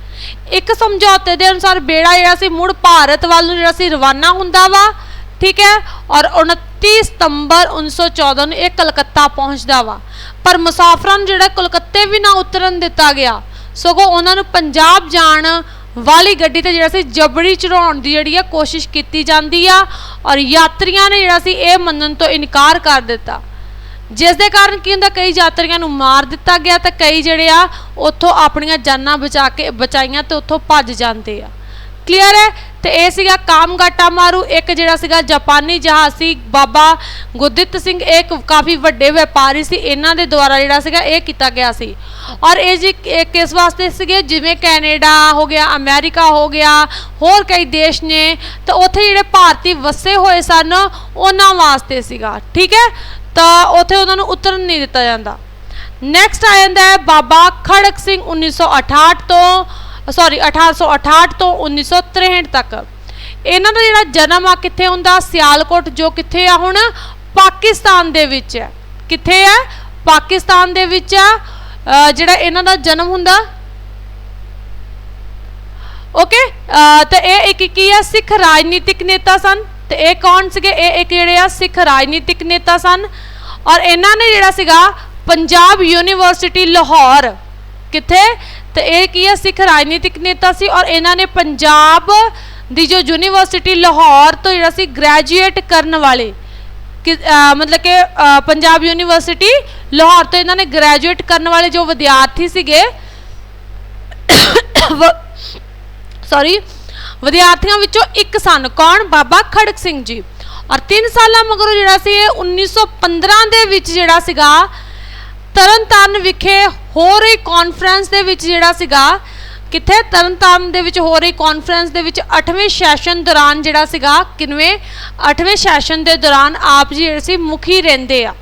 ਇੱਕ ਸਮਝੌਤੇ ਦੇ ਅਨੁਸਾਰ ਬੇੜਾ ਜਿਹੜਾ ਸੀ, ਮੁੜ ਭਾਰਤ ਵੱਲ ਨੂੰ ਜਿਹੜਾ ਸੀ, ਰਵਾਨਾ ਹੁੰਦਾ ਵਾ, ਠੀਕ ਹੈ? ਔਰ 29 ਸਤੰਬਰ 1914 ਨੂੰ ਇਹ ਕਲਕੱਤਾ ਪਹੁੰਚਦਾ ਵਾ। ਪਰ ਮੁਸਾਫਰਾਂ ਨੂੰ ਜਿਹੜਾ ਕਲਕੱਤੇ ਵੀ ਨਾ ਉਤਰਨ ਦਿੱਤਾ ਗਿਆ ਸਗੋਂ ਉਹਨਾਂ ਨੂੰ ਪੰਜਾਬ ਜਾਣ ਵਾਲੀ ਗੱਡੀ ਤੇ ਜਿਹੜਾ ਸੀ ਜਬਰੀ ਚੜਾਉਣ ਦੀ ਜਿਹੜੀ ਆ ਕੋਸ਼ਿਸ਼ ਕੀਤੀ ਜਾਂਦੀ ਆ ਔਰ ਯਾਤਰੀਆਂ ਨੇ ਜਿਹੜਾ ਸੀ ਇਹ ਮੰਨਣ ਤੋਂ ਇਨਕਾਰ ਕਰ ਦਿੱਤਾ। ਜਿਸ ਦੇ ਕਾਰਨ ਕੀ ਹੁੰਦਾ, ਕਈ ਯਾਤਰੀਆਂ ਨੂੰ ਮਾਰ ਦਿੱਤਾ ਗਿਆ ਤੇ ਕਈ ਜਿਹੜੇ ਆ, ਉੱਥੋਂ ਆਪਣੀਆਂ ਜਾਨਾਂ ਬਚਾ ਕੇ ਬਚਾਈਆਂ ਤੇ ਉੱਥੋਂ ਭੱਜ ਜਾਂਦੇ ਆ। ਕਲੀਅਰ ਹੈ? ਤੇ ਇਹ ਸੀਗਾ ਕਾਮਗਾਟਾ ਮਾਰੂ, ਇੱਕ ਜਿਹੜਾ ਸੀਗਾ ਜਾਪਾਨੀ ਜਹਾਜ਼ ਸੀ, ਬਾਬਾ ਗੁਰਦਿੱਤ ਸਿੰਘ ਇੱਕ ਕਾਫੀ ਵੱਡੇ ਵਪਾਰੀ ਸੀ, ਇਹਨਾਂ ਦੇ ਦੁਆਰਾ ਜਿਹੜਾ ਸੀਗਾ ਇਹ ਕੀਤਾ ਗਿਆ ਸੀ। ਔਰ ਇਹ ਜੀ ਇਹ ਕਿਸ ਵਾਸਤੇ ਸੀਗੇ? ਜਿਵੇਂ ਕੈਨੇਡਾ ਹੋ ਗਿਆ, ਅਮਰੀਕਾ ਹੋ ਗਿਆ, ਹੋਰ ਕਈ ਦੇਸ਼ ਨੇ, ਤਾਂ ਉੱਥੇ ਜਿਹੜੇ ਭਾਰਤੀ ਵਸੇ ਹੋਏ ਸਨ, ਉਹਨਾਂ ਵਾਸਤੇ ਸੀਗਾ, ਠੀਕ ਹੈ? ਤਾਂ ਉੱਥੇ ਉਹਨਾਂ ਨੂੰ ਉਤਰਨ ਨਹੀਂ ਦਿੱਤਾ ਜਾਂਦਾ। ਨੈਕਸਟ ਆ ਜਾਂਦਾ ਹੈ ਬਾਬਾ ਖੜਕ ਸਿੰਘ 1968 ਤੋਂ। ਸੌਰੀ 1868 ਤੋਂ 1963 ਤੱਕ। ਇਹਨਾਂ ਦਾ ਜਿਹੜਾ ਜਨਮ ਆ, ਕਿੱਥੇ ਹੁੰਦਾ? ਸਿਆਲਕੋਟ, ਜੋ ਕਿੱਥੇ ਆ ਹੁਣ? ਪਾਕਿਸਤਾਨ ਦੇ ਵਿੱਚ ਹੈ। ਕਿੱਥੇ ਹੈ? ਪਾਕਿਸਤਾਨ ਦੇ ਵਿੱਚ ਆ ਜਿਹੜਾ ਇਹਨਾਂ ਦਾ ਜਨਮ ਹੁੰਦਾ। ਓਕੇ ਤੇ ਇਹ ਇੱਕ ਕੀ ਆ ਸਿੱਖ ਰਾਜਨੀਤਿਕ ਨੇਤਾ ਸਨ। ਤੇ ਇਹ ਕੌਣ ਸੀਗੇ? ਇਹ ਇੱਕ ਜਿਹੜੇ ਆ, ਸਿੱਖ ਰਾਜਨੀਤਿਕ ਨੇਤਾ ਸਨ। ਔਰ ਇਹਨਾਂ ਨੇ ਜਿਹੜਾ ਸੀਗਾ, ਪੰਜਾਬ ਯੂਨੀਵਰਸਿਟੀ, ਲਾਹੌਰ। ਕਿੱਥੇ? ਤੇ ਇਹ ਕੀ ਹੈ ਸਿੱਖ ਰਾਜਨੀਤਿਕ ਨੇਤਾ ਸੀ ਔਰ ਇਹਨਾਂ ਨੇ ਪੰਜਾਬ ਦੀ ਜੋ ਯੂਨੀਵਰਸਿਟੀ ਲਾਹੌਰ ਤੋਂ ਜਿਹੜਾ ਸੀ ਗ੍ਰੈਜੂਏਟ ਕਰਨ ਵਾਲੇ ਮਤਲਬ ਕਿ ਪੰਜਾਬ ਯੂਨੀਵਰਸਿਟੀ ਲਾਹੌਰ ਤੋਂ ਇਹਨਾਂ ਨੇ ਗ੍ਰੈਜੂਏਟ ਕਰਨ ਵਾਲੇ ਜੋ ਵਿਦਿਆਰਥੀ ਸੀਗੇ ਸੌਰੀ ਵਿਦਿਆਰਥੀਆਂ ਵਿੱਚੋਂ ਇੱਕ ਸਨ। ਕੌਣ? ਬਾਬਾ ਖੜਕ ਸਿੰਘ ਜੀ। ਔਰ 3 ਸਾਲਾਂ ਮਗਰੋਂ ਜਿਹੜਾ ਸੀ ਇਹ 1915 ਦੇ ਵਿੱਚ ਜਿਹੜਾ ਸੀਗਾ ਤਰਨਤਾਰਨ ਵਿਖੇ ਹੋ ਰਹੀ ਕਾਨਫਰੰਸ ਦੇ ਵਿੱਚ ਜਿਹੜਾ ਸੀਗਾ, ਕਿੱਥੇ? ਤਰਨਤਾਰਨ ਦੇ ਵਿੱਚ ਹੋ ਰਹੀ ਕਾਨਫਰੰਸ ਦੇ ਵਿੱਚ 8ਵੇਂ ਸੈਸ਼ਨ ਦੌਰਾਨ ਜਿਹੜਾ ਸੀਗਾ, ਕਿਨਵੇਂ? 8ਵੇਂ ਸੈਸ਼ਨ ਦੇ ਦੌਰਾਨ ਆਪ ਜੀ ਜਿਹੜੇ ਸੀ ਮੁਖੀ ਰਹਿੰਦੇ ਆ।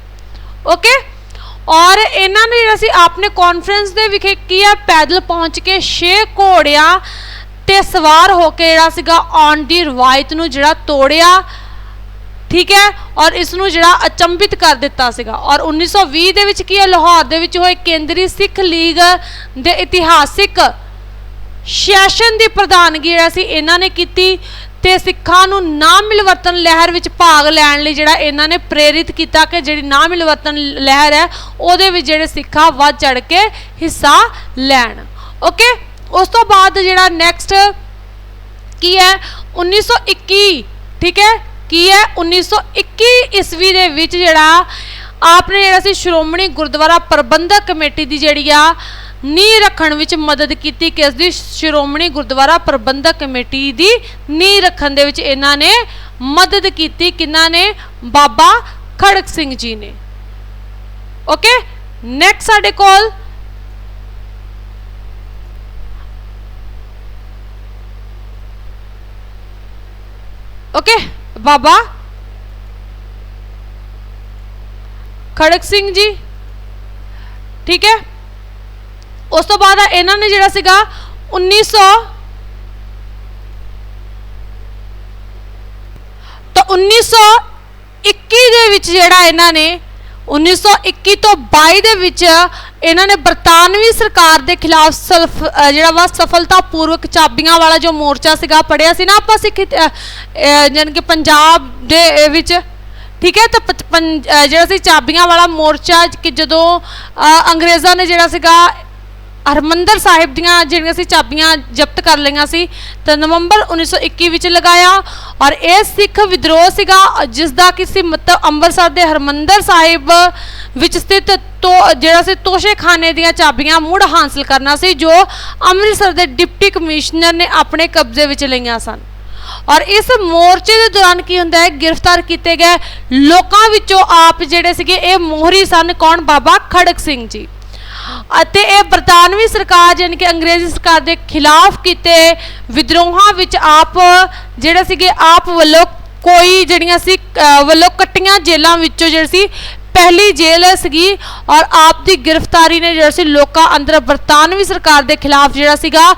ਓਕੇ ਔਰ ਇਹਨਾਂ ਨੇ ਜਿਹੜਾ ਸੀ ਆਪਨੇ ਕਾਨਫਰੰਸ ਦੇ ਵਿਖੇ ਕੀ ਆ, ਪੈਦਲ ਪਹੁੰਚ ਕੇ ਛੇ ਘੋੜਿਆਂ ਤੇ ਸਵਾਰ ਹੋ ਕੇ ਜਿਹੜਾ ਸੀਗਾ ਔਨ ਦੀ ਰਵਾਇਤ ਨੂੰ ਜਿਹੜਾ ਤੋੜਿਆ। ਠੀਕ ਹੈ? ਔਰ ਇਸ ਨੂੰ ਜਿਹੜਾ ਅਚੰਭਿਤ ਕਰ ਦਿੱਤਾ ਸੀਗਾ। ਔਰ 1920 ਦੇ ਵਿੱਚ ਕੀ ਹੈ? ਲਾਹੌਰ ਦੇ ਵਿੱਚ ਹੋਏ ਕੇਂਦਰੀ ਸਿੱਖ ਲੀਗ ਦੇ ਇਤਿਹਾਸਿਕ ਸੈਸ਼ਨ ਦੀ ਪ੍ਰਧਾਨਗੀ ਜਿਹੜਾ ਸੀ, ਇਹਨਾਂ ਨੇ ਕੀਤੀ ਤੇ ਸਿੱਖਾਂ ਨੂੰ ਨਾ ਮਿਲਵਰਤਨ ਲਹਿਰ ਵਿੱਚ ਭਾਗ ਲੈਣ ਲਈ ਜਿਹੜਾ ਇਹਨਾਂ ਨੇ ਪ੍ਰੇਰਿਤ ਕੀਤਾ ਕਿ ਜਿਹੜੀ ਨਾ ਮਿਲਵਰਤਨ ਲਹਿਰ ਹੈ, ਉਹਦੇ ਵਿੱਚ ਜਿਹੜੇ ਸਿੱਖਾਂ ਵੱਧ ਚੜ ਕੇ ਹਿੱਸਾ ਲੈਣ। ਓਕੇ ਉਸ ਤੋਂ ਬਾਅਦ ਜਿਹੜਾ ਨੈਕਸਟ ਕੀ ਹੈ? 1921 ਠੀਕ ਹੈ? ਕੀ ਹੈ? 1921 ਈਸਵੀ ਦੇ ਵਿੱਚ ਜਿਹੜਾ ਆਪਨੇ ਜਿਹੜਾ ਸੀ ਸ਼੍ਰੋਮਣੀ ਗੁਰਦੁਆਰਾ ਪ੍ਰਬੰਧਕ ਕਮੇਟੀ ਦੀ ਜਿਹੜੀ ਆ, ਨੀਂਹ ਰੱਖਣ ਵਿੱਚ ਮਦਦ ਕੀਤੀ ਕਿਸ ਦੀ ਸ਼੍ਰੋਮਣੀ ਗੁਰਦੁਆਰਾ ਪ੍ਰਬੰਧਕ ਕਮੇਟੀ ਦੀ ਨੀਂਹ ਰੱਖਣ ਦੇ ਵਿੱਚ ਇਹਨਾਂ ਨੇ ਮਦਦ ਕੀਤੀ। ਕਿਨਾਂ ਨੇ? ਬਾਬਾ ਖੜਕ ਸਿੰਘ ਜੀ ਨੇ। ਓਕੇ? ਨੈਕਸਟ ਸਾਡੇ ਕੋਲ ਓਕੇ? ਬਾਬਾ ਖੜਕ ਸਿੰਘ ਜੀ, ਠੀਕ ਹੈ? ਉਸ ਤੋਂ ਬਾਅਦ ਇਹਨਾਂ ਨੇ ਜਿਹੜਾ ਸੀਗਾ 1900 ਤਾਂ 1921 ਦੇ ਵਿੱਚ ਜਿਹੜਾ ਇਹਨਾਂ ਨੇ 1921 ਤੋਂ 22 ਦੇ ਵਿੱਚ ਇਹਨਾਂ ਨੇ ਬਰਤਾਨਵੀ ਸਰਕਾਰ ਦੇ ਖਿਲਾਫ ਸਲਫ ਜਿਹੜਾ ਵਾ ਸਫਲਤਾਪੂਰਵਕ ਚਾਬੀਆਂ ਵਾਲਾ ਜੋ ਮੋਰਚਾ ਸੀਗਾ, ਪੜਿਆ ਸੀ ਨਾ ਆਪਾਂ ਸਿੱਖ ਇਤਿਹਾ- ਜਾਣੀ ਕਿ ਪੰਜਾਬ ਦੇ ਵਿੱਚ, ਠੀਕ ਹੈ? ਤਾਂ ਪਤ- ਪੰ- ਜਿਹੜਾ ਸੀ ਚਾਬੀਆਂ ਵਾਲਾ ਮੋਰਚਾ, ਕਿ ਜਦੋਂ ਅੰਗਰੇਜ਼ਾਂ ਨੇ ਜਿਹੜਾ ਸੀਗਾ ਹਰਮੰਦਰ ਸਾਹਿਬ ਦੀਆਂ ਜਿਹੜੀਆਂ ਸੀ ਚਾਬੀਆਂ ਜ਼ਬਤ ਕਰ ਲਈਆਂ ਸੀ ਤਾਂ ਨਵੰਬਰ 1921 ਵਿੱਚ ਲਗਾਇਆ ਔਰ ਇਹ ਸਿੱਖ ਵਿਦਰੋਹ ਸੀਗਾ ਜਿਸ ਦਾ ਕਿਸੇ ਮਤਲਬ ਅੰਮ੍ਰਿਤਸਰ ਦੇ ਹਰਮੰਦਰ ਸਾਹਿਬ ਵਿੱਚ ਸਥਿਤ ਤੋ ਜਿਹੜਾ ਸੀ ਤੋਸ਼ੇਖਾਨੇ ਦੀਆਂ ਚਾਬੀਆਂ ਮੁੜ ਹਾਸਲ ਕਰਨਾ ਸੀ, ਜੋ ਅੰਮ੍ਰਿਤਸਰ ਦੇ ਡਿਪਟੀ ਕਮਿਸ਼ਨਰ ਨੇ ਆਪਣੇ ਕਬਜ਼ੇ ਵਿੱਚ ਲਈਆਂ ਸਨ। ਔਰ ਇਸ ਮੋਰਚੇ ਦੇ ਦੌਰਾਨ ਕੀ ਹੁੰਦਾ ਹੈ, ਗ੍ਰਿਫਤਾਰ ਕੀਤੇ ਗਏ ਲੋਕਾਂ ਵਿੱਚੋਂ ਆਪ ਜਿਹੜੇ ਸੀਗੇ, ਇਹ ਮੋਹਰੀ ਸਨ ਕੌਣ? ਬਾਬਾ ਖੜਕ ਸਿੰਘ ਜੀ। ਅਤੇ ਇਹ ਬਰਤਾਨਵੀ ਸਰਕਾਰ ਯਾਨੀ ਕਿ ਅੰਗਰੇਜ਼ੀ ਸਰਕਾਰ ਦੇ ਖਿਲਾਫ ਕੀਤੇ ਵਿਦਰੋਹਾਂ ਵਿੱਚ ਆਪ, ਜਿਹੜੇ ਸੀਗੇ ਆਪ ਵੱਲੋਂ ਕੋਈ ਜਿਹੜੀਆਂ ਸੀ ਵੱਲੋਂ ਕੱਟੀਆਂ ਜੇਲਾਂ ਵਿੱਚੋਂ ਜਿਹੜੀ ਸੀ, ਪਹਿਲੀ ਜੇਲ੍ਹ ਸੀਗੀ ਔਰ ਆਪ ਦੀ ਗ੍ਰਿਫਤਾਰੀ ਨੇ ਜਿਹੜਾ ਸੀ ਲੋਕਾਂ ਅੰਦਰ ਬਰਤਾਨਵੀ ਸਰਕਾਰ ਦੇ ਖਿਲਾਫ ਜਿਹੜਾ ਸੀਗਾ,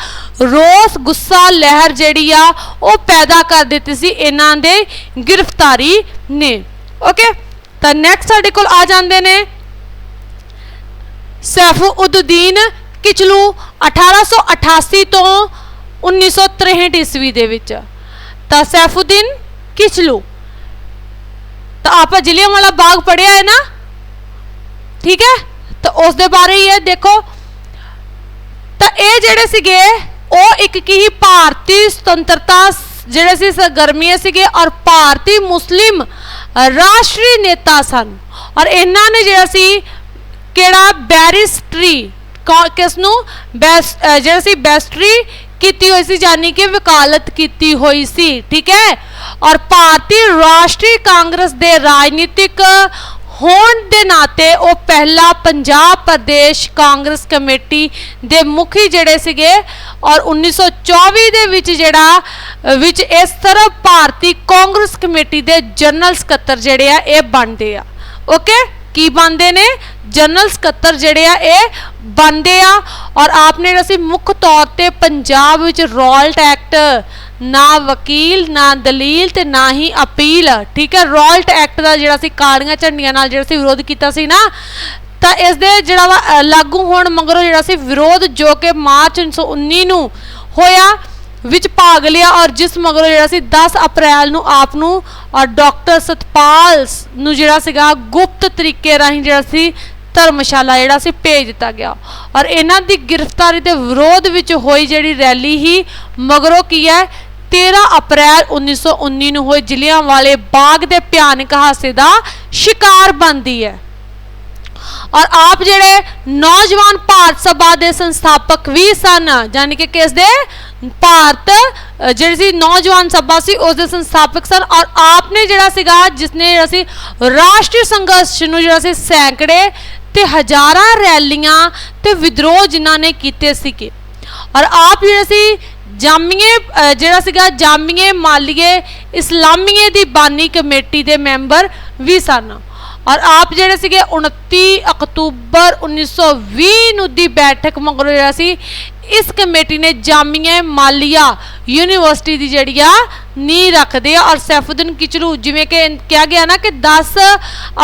ਰੋਸ, ਗੁੱਸਾ, ਲਹਿਰ ਜਿਹੜੀ ਆ, ਉਹ ਪੈਦਾ ਕਰ ਦਿੱਤੀ ਸੀ ਇਹਨਾਂ ਦੇ ਗ੍ਰਿਫਤਾਰੀ ਨੇ। ਓਕੇ? ਤਾਂ ਨੈਕਸਟ ਸਾਡੇ ਕੋਲ ਆ ਜਾਂਦੇ ਨੇ ਸੈਫੂਉਦਦੀਨ ਕਿਚਲੂ 1888 ਤੋਂ 1963 ਈਸਵੀ ਦੇ ਵਿੱਚ। ਤਾਂ ਸੈਫੂਦੀਨ ਕਿਚਲੂ। ਤਾਂ ਆਪਾਂ ਜ਼ਿਲ੍ਹਿਆਂ ਵਾਲਾ ਬਾਗ ਪੜਿਆ ਹੈ ਨਾ? ਠੀਕ ਹੈ? ਤਾਂ ਉਸ ਦੇ ਬਾਰੇ ਹੀ ਹੈ, ਦੇਖੋ। ਤਾਂ ਇਹ ਜਿਹੜੇ ਸੀਗੇ, ਉਹ ਇੱਕ ਕੀ ਭਾਰਤੀ ਸੁਤੰਤਰਤਾ ਜਿਹੜੇ ਸੀ ਸਰਗਰਮੀਆਂ ਸੀਗੇ ਔਰ ਭਾਰਤੀ ਮੁਸਲਿਮ ਰਾਸ਼ਟਰੀ ਨੇਤਾ ਸਨ। ਔਰ ਇਹਨਾਂ ਨੇ ਜਿਹੜਾ ਸੀ ਕਿਹੜਾ ਬੈਰਿਸਟਰੀ ਕੌ- ਕਿਸ ਨੂੰ ਬੈਸ ਜਿਹੜਾ ਸੀ ਬੈਸਟਰੀ ਕੀਤੀ ਹੋਈ ਸੀ ਯਾਨੀ ਕਿ ਵਕਾਲਤ ਕੀਤੀ ਹੋਈ ਸੀ, ਠੀਕ ਹੈ? ਔਰ ਭਾਰਤੀ ਰਾਸ਼ਟਰੀ ਕਾਂਗਰਸ ਦੇ ਰਾਜਨੀਤਿਕ ਹੋਣ ਦੇ ਨਾਤੇ ਉਹ ਪਹਿਲਾ ਪੰਜਾਬ ਪ੍ਰਦੇਸ਼ ਕਾਂਗਰਸ ਕਮੇਟੀ ਦੇ ਮੁਖੀ ਜਿਹੜੇ ਸੀਗੇ ਔਰ 1924 ਦੇ ਵਿੱਚ ਜਿਹੜਾ, ਵਿੱਚ ਇਸ ਤਰ੍ਹਾਂ ਭਾਰਤੀ ਕਾਂਗਰਸ ਕਮੇਟੀ ਦੇ ਜਨਰਲ ਸਕੱਤਰ ਜਿਹੜੇ ਆ, ਇਹ ਬਣਦੇ ਆ, ਓਕੇ? ਕੀ ਬਣਦੇ ਨੇ? ਜਨਰਲ ਸਕੱਤਰ ਜਿਹੜੇ ਆ, ਇਹ ਬਣਦੇ ਆ ਔਰ ਆਪਨੇ ਜਿਹੜਾ ਸੀ ਮੁੱਖ ਤੌਰ ਤੇ ਪੰਜਾਬ ਵਿੱਚ ਰੋਲਟ ਐਕਟ ਨਾ ਵਕੀਲ, ਨਾ ਦਲੀਲ ਤੇ ਨਾ ਹੀ ਅਪੀਲ, ਠੀਕ ਹੈ? ਰੋਲਟ ਐਕਟ ਦਾ ਜਿਹੜਾ ਸੀ ਕਾਲੀਆਂ ਝੰਡੀਆਂ ਨਾਲ ਜਿਹੜਾ ਸੀ ਵਿਰੋਧ ਕੀਤਾ ਸੀ ਨਾ, ਤਾਂ ਇਸ ਦੇ ਜਿਹੜਾ ਵਾ ਲਾਗੂ ਹੋਣ ਮਗਰੋਂ ਜਿਹੜਾ ਸੀ ਵਿਰੋਧ ਜੋ ਕਿ ਮਾਰਚ 1919 ਨੂੰ ਹੋਇਆ। ਵਿੱਚ ਭਾਗ ਲਿਆ ਔਰ ਜਿਸ ਮਗਰੋਂ ਜਿਹੜਾ ਸੀ 10 ਅਪ੍ਰੈਲ ਨੂੰ ਆਪ ਨੂੰ ਔਰ ਡਾਕਟਰ ਸਤਪਾਲ ਨੂੰ ਜਿਹੜਾ ਸੀਗਾ ਗੁਪਤ ਤਰੀਕੇ ਰਾਹੀਂ ਜਿਹੜਾ ਸੀ ਧਰਮਸ਼ਾਲਾ ਜਿਹੜਾ ਸੀ ਭੇਜ ਦਿੱਤਾ ਗਿਆ। ਔਰ ਇਹਨਾਂ ਦੀ ਗ੍ਰਿਫਤਾਰੀ ਦੇ ਵਿਰੋਧ ਵਿੱਚ ਹੋਈ ਜਿਹੜੀ ਰੈਲੀ ਹੀ ਮਗਰੋਂ ਕੀ ਹੈ? 13 ਅਪ੍ਰੈਲ 1919 ਨੂੰ ਹੋਏ ਜ਼ਿਲ੍ਹਿਆਂ ਵਾਲੇ ਬਾਗ ਦੇ ਭਿਆਨਕ ਹਾਦਸੇ ਦਾ ਸ਼ਿਕਾਰ ਬਣਦੀ ਹੈ। ਔਰ ਆਪ ਜਿਹੜੇ ਨੌਜਵਾਨ ਭਾਰਤ ਸਭਾ ਦੇ ਸੰਸਥਾਪਕ ਵੀ ਸਨ ਯਾਨੀ ਕਿ ਕਿਸ ਦੇ? ਭਾਰਤ ਅ, ਜਿਹੜੀ ਸੀ ਨੌਜਵਾਨ ਸਭਾ ਸੀ ਉਸ ਦੇ ਸੰਸਥਾਪਕ ਸਨ ਔਰ ਆਪ ਨੇ ਜਿਹੜਾ ਸੀਗਾ ਜਿਸਨੇ ਜਿਹੜਾ ਸੀ ਰਾਸ਼ਟਰੀ ਸੰਘਰਸ਼ ਨੂੰ ਜਿਹੜਾ ਸੀ ਸੈਂਕੜੇ ਤੇ ਹਜ਼ਾਰਾਂ ਰੈਲੀਆਂ ਤੇ ਵਿਦਰੋਹ ਜਿਨ੍ਹਾਂ ਨੇ ਕੀਤੇ ਸੀਗੇ। ਔਰ ਆਪ ਜਿਹੜੇ ਸੀ ਜਾਮੀਏ ਜਿਹੜਾ ਸੀਗਾ ਜਾਮੀਏ ਮਾਲੀਏ ਇਸਲਾਮੀਏ ਦੀ ਬਾਨੀ ਕਮੇਟੀ ਦੇ ਮੈਂਬਰ ਵੀ ਸਨ। ਔਰ ਆਪ ਜਿਹੜੇ ਸੀਗੇ 29 ਅਕਤੂਬਰ 1920 ਨੂੰ ਦੀ ਬੈਠਕ ਮਗਰੋਂ ਜਿਹੜਾ ਸੀ, ਇਸ ਕਮੇਟੀ ਨੇ ਜਾਮੀਆ ਮਾਲੀਆ ਯੂਨੀਵਰਸਿਟੀ ਦੀ ਜਿਹੜੀ ਆ ਨੀ ਰੱਖਦੇ ਆ। ਔਰ ਸੈਫੁਦੀਨ ਕਿਚਲੂ, ਜਿਵੇਂ ਕਿ ਕਿਹਾ ਗਿਆ ਨਾ ਕਿ 10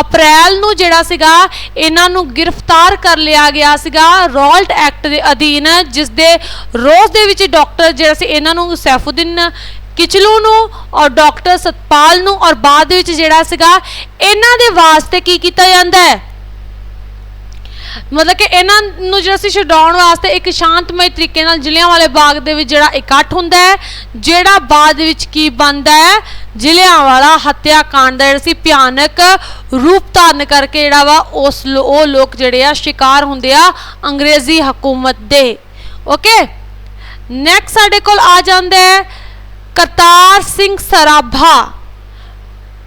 ਅਪ੍ਰੈਲ ਨੂੰ ਜਿਹੜਾ ਸੀਗਾ, ਇਹਨਾਂ ਨੂੰ ਗ੍ਰਿਫਤਾਰ ਕਰ ਲਿਆ ਗਿਆ ਸੀਗਾ ਰੋਲਟ ਐਕਟ ਦੇ ਅਧੀਨ, ਜਿਸ ਦੇ ਰੋਜ਼ ਦੇ ਵਿੱਚ ਡਾਕਟਰ ਜਿਹੜਾ ਸੀ, ਇਹਨਾਂ ਨੂੰ ਸੈਫੁਦੀਨ ਕਿਚਲੂ ਨੂੰ ਔਰ ਡਾਕਟਰ ਸਤਪਾਲ ਨੂੰ ਔਰ ਬਾਅਦ ਵਿੱਚ ਜਿਹੜਾ ਸੀਗਾ, ਇਹਨਾਂ ਦੇ ਵਾਸਤੇ ਕੀ ਕੀਤਾ ਜਾਂਦਾ ਹੈ? ਮਤਲਬ ਕਿ ਇਹਨਾਂ ਨੂੰ ਜਿਹੜਾ ਸੀ ਛਡਾਉਣ ਵਾਸਤੇ ਇੱਕ ਸ਼ਾਂਤਮਈ ਤਰੀਕੇ ਨਾਲ ਜ਼ਿਲ੍ਹਿਆਂ ਵਾਲੇ ਬਾਗ ਦੇ ਵਿੱਚ ਜਿਹੜਾ ਇਕੱਠ ਹੁੰਦਾ ਹੈ, ਜਿਹੜਾ ਬਾਅਦ ਵਿੱਚ ਕੀ ਬਣਦਾ ਹੈ? ਜ਼ਿਲ੍ਹਿਆਂਵਾਲਾ ਹੱਤਿਆਕਾਂਡ ਦਾ ਜਿਹੜਾ ਸੀ ਭਿਆਨਕ ਰੂਪ ਧਾਰਨ ਕਰਕੇ ਜਿਹੜਾ ਵਾ, ਉਸ ਲੋ- ਉਹ ਲੋਕ ਜਿਹੜੇ ਆ ਸ਼ਿਕਾਰ ਹੁੰਦੇ ਆ ਅੰਗਰੇਜ਼ੀ ਹਕੂਮਤ ਦੇ। ਓਕੇ ਨੈਕਸਟ ਸਾਡੇ ਕੋਲ ਆ ਜਾਂਦਾ ਹੈ ਕਰਤਾਰ ਸਿੰਘ ਸਰਾਭਾ।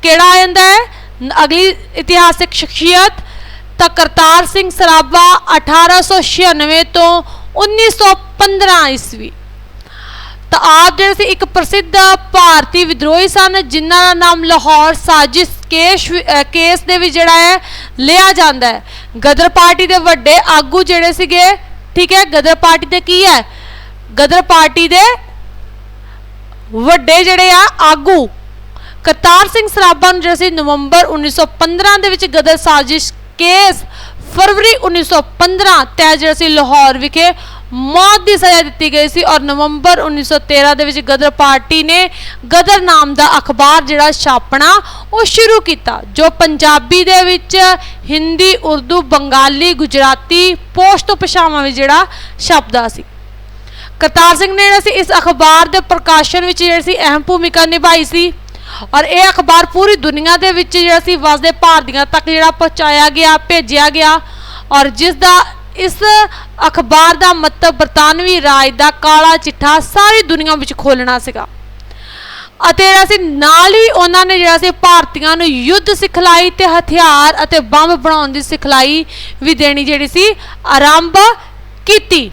ਕਿਹੜਾ ਆ ਜਾਂਦਾ ਹੈ ਅਗਲੀ ਇਤਿਹਾਸਿਕ ਸ਼ਖਸੀਅਤ, ਤਾਂ ਕਰਤਾਰ ਸਿੰਘ ਸਰਾਭਾ 1896 ਤੋਂ 1915 ਈਸਵੀ। ਤਾਂ ਆਪ ਜਿਹੜੇ ਸੀ, ਇੱਕ ਪ੍ਰਸਿੱਧ ਭਾਰਤੀ ਵਿਦਰੋਹੀ ਸਨ, ਜਿਨ੍ਹਾਂ ਦਾ ਨਾਮ ਲਾਹੌਰ ਸਾਜ਼ਿਸ਼ ਕੇਸ ਕੇਸ ਦੇ ਵਿੱਚ ਜਿਹੜਾ ਹੈ, ਲਿਆ ਜਾਂਦਾ ਹੈ। ਗਦਰ ਪਾਰਟੀ ਦੇ ਵੱਡੇ ਆਗੂ ਜਿਹੜੇ ਸੀਗੇ, ਠੀਕ ਹੈ, ਗਦਰ ਪਾਰਟੀ ਦੇ ਕੀ ਹੈ? ਗਦਰ ਪਾਰਟੀ ਦੇ ਵੱਡੇ ਜਿਹੜੇ ਆ, ਆਗੂ ਕਰਤਾਰ ਸਿੰਘ ਸਰਾਭਾ ਨੂੰ ਜਿਹੜਾ ਸੀ ਨਵੰਬਰ 1915 ਦੇ ਵਿੱਚ ਗਦਰ ਸਾਜ਼ਿਸ਼ ਕੇਸ ਫਰਵਰੀ 1915 ਤਹਿ ਜਿਹੜਾ ਸੀ ਲਾਹੌਰ ਵਿਖੇ ਮੌਤ ਦੀ ਸਜ਼ਾ ਦਿੱਤੀ ਗਈ ਸੀ ਔਰ ਨਵੰਬਰ 1913 ਦੇ ਵਿੱਚ ਗਦਰ ਪਾਰਟੀ ਨੇ ਗਦਰ ਨਾਮ ਦਾ ਅਖਬਾਰ ਜਿਹੜਾ ਛਾਪਣਾ ਉਹ ਸ਼ੁਰੂ ਕੀਤਾ, ਜੋ ਪੰਜਾਬੀ ਦੇ ਵਿੱਚ ਹਿੰਦੀ, ਉਰਦੂ, ਬੰਗਾਲੀ, ਗੁਜਰਾਤੀ ਪੋਸ਼ਤੋ ਭਾਸ਼ਾਵਾਂ ਵਿੱਚ ਜਿਹੜਾ ਛਪਦਾ ਸੀ। ਕਰਤਾਰ ਸਿੰਘ ਨੇ ਜਿਹੜਾ ਸੀ, ਇਸ ਅਖਬਾਰ ਦੇ ਪ੍ਰਕਾਸ਼ਨ ਵਿੱਚ ਜਿਹੜੀ ਸੀ, ਅਹਿਮ ਭੂਮਿਕਾ ਨਿਭਾਈ ਸੀ। ਔਰ ਇਹ ਅਖਬਾਰ ਪੂਰੀ ਦੁਨੀਆ ਦੇ ਵਿੱਚ ਜਿਹੜਾ ਸੀ, ਵਸਦੇ ਭਾਰਤੀਆਂ ਤੱਕ ਜਿਹੜਾ ਪਹੁੰਚਾਇਆ ਗਿਆ, ਭੇਜਿਆ ਗਿਆ। ਔਰ ਜਿਸ ਦਾ, ਇਸ ਅਖਬਾਰ ਦਾ ਮਤਲਬ ਬਰਤਾਨਵੀ ਰਾਜ ਦਾ ਕਾਲਾ ਚਿੱਠਾ ਸਾਰੀ ਦੁਨੀਆ ਵਿੱਚ ਖੋਲਣਾ ਸੀਗਾ। ਅਤੇ ਜਿਹੜਾ ਸੀ, ਨਾਲ ਹੀ ਉਹਨਾਂ ਨੇ ਜਿਹੜਾ ਸੀ, ਭਾਰਤੀਆਂ ਨੂੰ ਯੁੱਧ ਸਿਖਲਾਈ ਤੇ ਹਥਿਆਰ ਅਤੇ ਬੰਬ ਬਣਾਉਣ ਦੀ ਸਿਖਲਾਈ ਵੀ ਦੇਣੀ ਜਿਹੜੀ ਸੀ, ਆਰੰਭ ਕੀਤੀ।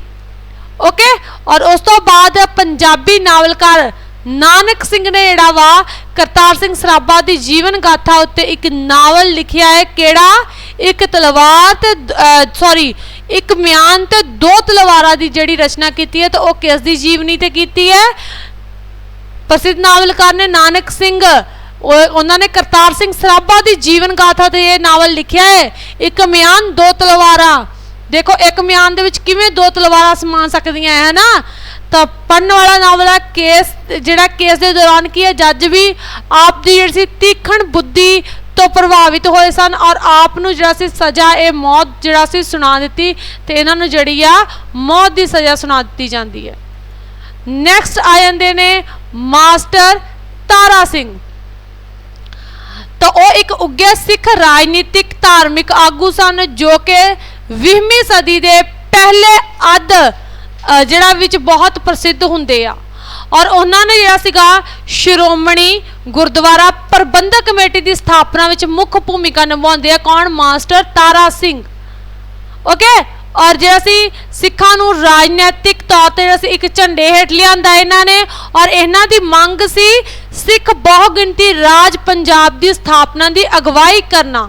ਓਕੇ ਔਰ ਉਸ ਤੋਂ ਬਾਅਦ ਪੰਜਾਬੀ ਨਾਵਲਕਾਰ ਨਾਨਕ ਸਿੰਘ ਨੇ ਜਿਹੜਾ ਵਾ ਕਰਤਾਰ ਸਿੰਘ ਸਰਾਭਾ ਦੀ ਜੀਵਨ ਗਾਥਾ ਉੱਤੇ ਇੱਕ ਨਾਵਲ ਲਿਖਿਆ ਹੈ। ਕਿਹੜਾ? ਇੱਕ ਤਲਵਾਰ ਤੇ ਸੌਰੀ ਇੱਕ ਮਿਆਨ ਤੇ ਦੋ ਤਲਵਾਰਾਂ ਦੀ ਜਿਹੜੀ ਰਚਨਾ ਕੀਤੀ ਹੈ ਤਾਂ ਉਹ ਕਿਸ ਦੀ ਜੀਵਨੀ ਤੇ ਕੀਤੀ ਹੈ? ਪ੍ਰਸਿੱਧ ਨਾਵਲਕਾਰ ਨੇ ਨਾਨਕ ਸਿੰਘ ਉਹਨਾਂ ਨੇ ਕਰਤਾਰ ਸਿੰਘ ਸਰਾਭਾ ਦੀ ਜੀਵਨ ਗਾਥਾ ਤੇ ਇਹ ਨਾਵਲ ਲਿਖਿਆ ਹੈ। ਇੱਕ ਮਿਆਨ, ਦੋ ਤਲਵਾਰਾਂ। ਦੇਖੋ, ਇੱਕ ਮਿਆਨ ਦੇ ਵਿੱਚ ਕਿਵੇਂ ਦੋ ਤਲਵਾਰਾਂ ਸਮਾਨ ਸਕਦੀਆਂ, ਹੈ ਨਾ? ਤਾਂ ਪੜਨ ਵਾਲਾ ਨਾਵਲ ਹੈ ਕੇਸ, ਜਿਹੜਾ ਕੇਸ ਦੇ ਦੌਰਾਨ ਕੀ ਹੈ, ਜੱਜ ਵੀ ਆਪ ਦੀ ਜਿਹੜੀ ਸੀ ਤੀਖਣ ਬੁੱਧੀ ਤੋਂ ਪ੍ਰਭਾਵਿਤ ਹੋਏ ਸਨ ਔਰ ਆਪ ਨੂੰ ਜਿਹੜਾ ਸੀ ਸਜ਼ਾ, ਇਹ ਮੌਤ ਜਿਹੜਾ ਸੀ ਸੁਣਾ ਦਿੱਤੀ ਤੇ ਇਹਨਾਂ ਨੂੰ ਜਿਹੜੀ ਆ ਮੌਤ ਦੀ ਸਜ਼ਾ ਸੁਣਾ ਦਿੱਤੀ ਜਾਂਦੀ ਹੈ। ਨੈਕਸਟ ਆ ਜਾਂਦੇ ਨੇ ਮਾਸਟਰ ਤਾਰਾ ਸਿੰਘ। ਤਾਂ ਉਹ ਇੱਕ ਉੱਗੇ ਸਿੱਖ ਰਾਜਨੀਤਿਕ ਧਾਰਮਿਕ ਆਗੂ ਸਨ ਜੋ ਕਿ 20ਵੀਂ ਸਦੀ ਦੇ ਪਹਿਲੇ ਅੱਧ ਜਿਹੜਾ ਵਿੱਚ ਬਹੁਤ ਪ੍ਰਸਿੱਧ ਹੁੰਦੇ ਆ। ਔਰ ਉਹਨਾਂ ਨੇ ਜਿਹੜਾ ਸੀਗਾ ਸ਼੍ਰੋਮਣੀ ਗੁਰਦੁਆਰਾ ਪ੍ਰਬੰਧਕ ਕਮੇਟੀ ਦੀ ਸਥਾਪਨਾ ਵਿੱਚ ਮੁੱਖ ਭੂਮਿਕਾ ਨਿਭਾਉਂਦੇ ਆ ਕੌਣ? ਮਾਸਟਰ ਤਾਰਾ ਸਿੰਘ। ਓਕੇ ਔਰ ਜਿਹੜਾ ਸੀ ਸਿੱਖਾਂ ਨੂੰ ਰਾਜਨੀਤਿਕ ਤੌਰ ਤੇ ਜਿਹੜਾ ਸੀ ਇੱਕ ਝੰਡੇ ਹੇਠ ਲਿਆਂਦਾ ਇਹਨਾਂ ਨੇ। ਔਰ ਇਹਨਾਂ ਦੀ ਮੰਗ ਸੀ ਸਿੱਖ ਬਹੁਗਿਣਤੀ ਰਾਜ ਪੰਜਾਬ ਦੀ ਸਥਾਪਨਾ ਦੀ ਅਗਵਾਈ ਕਰਨਾ।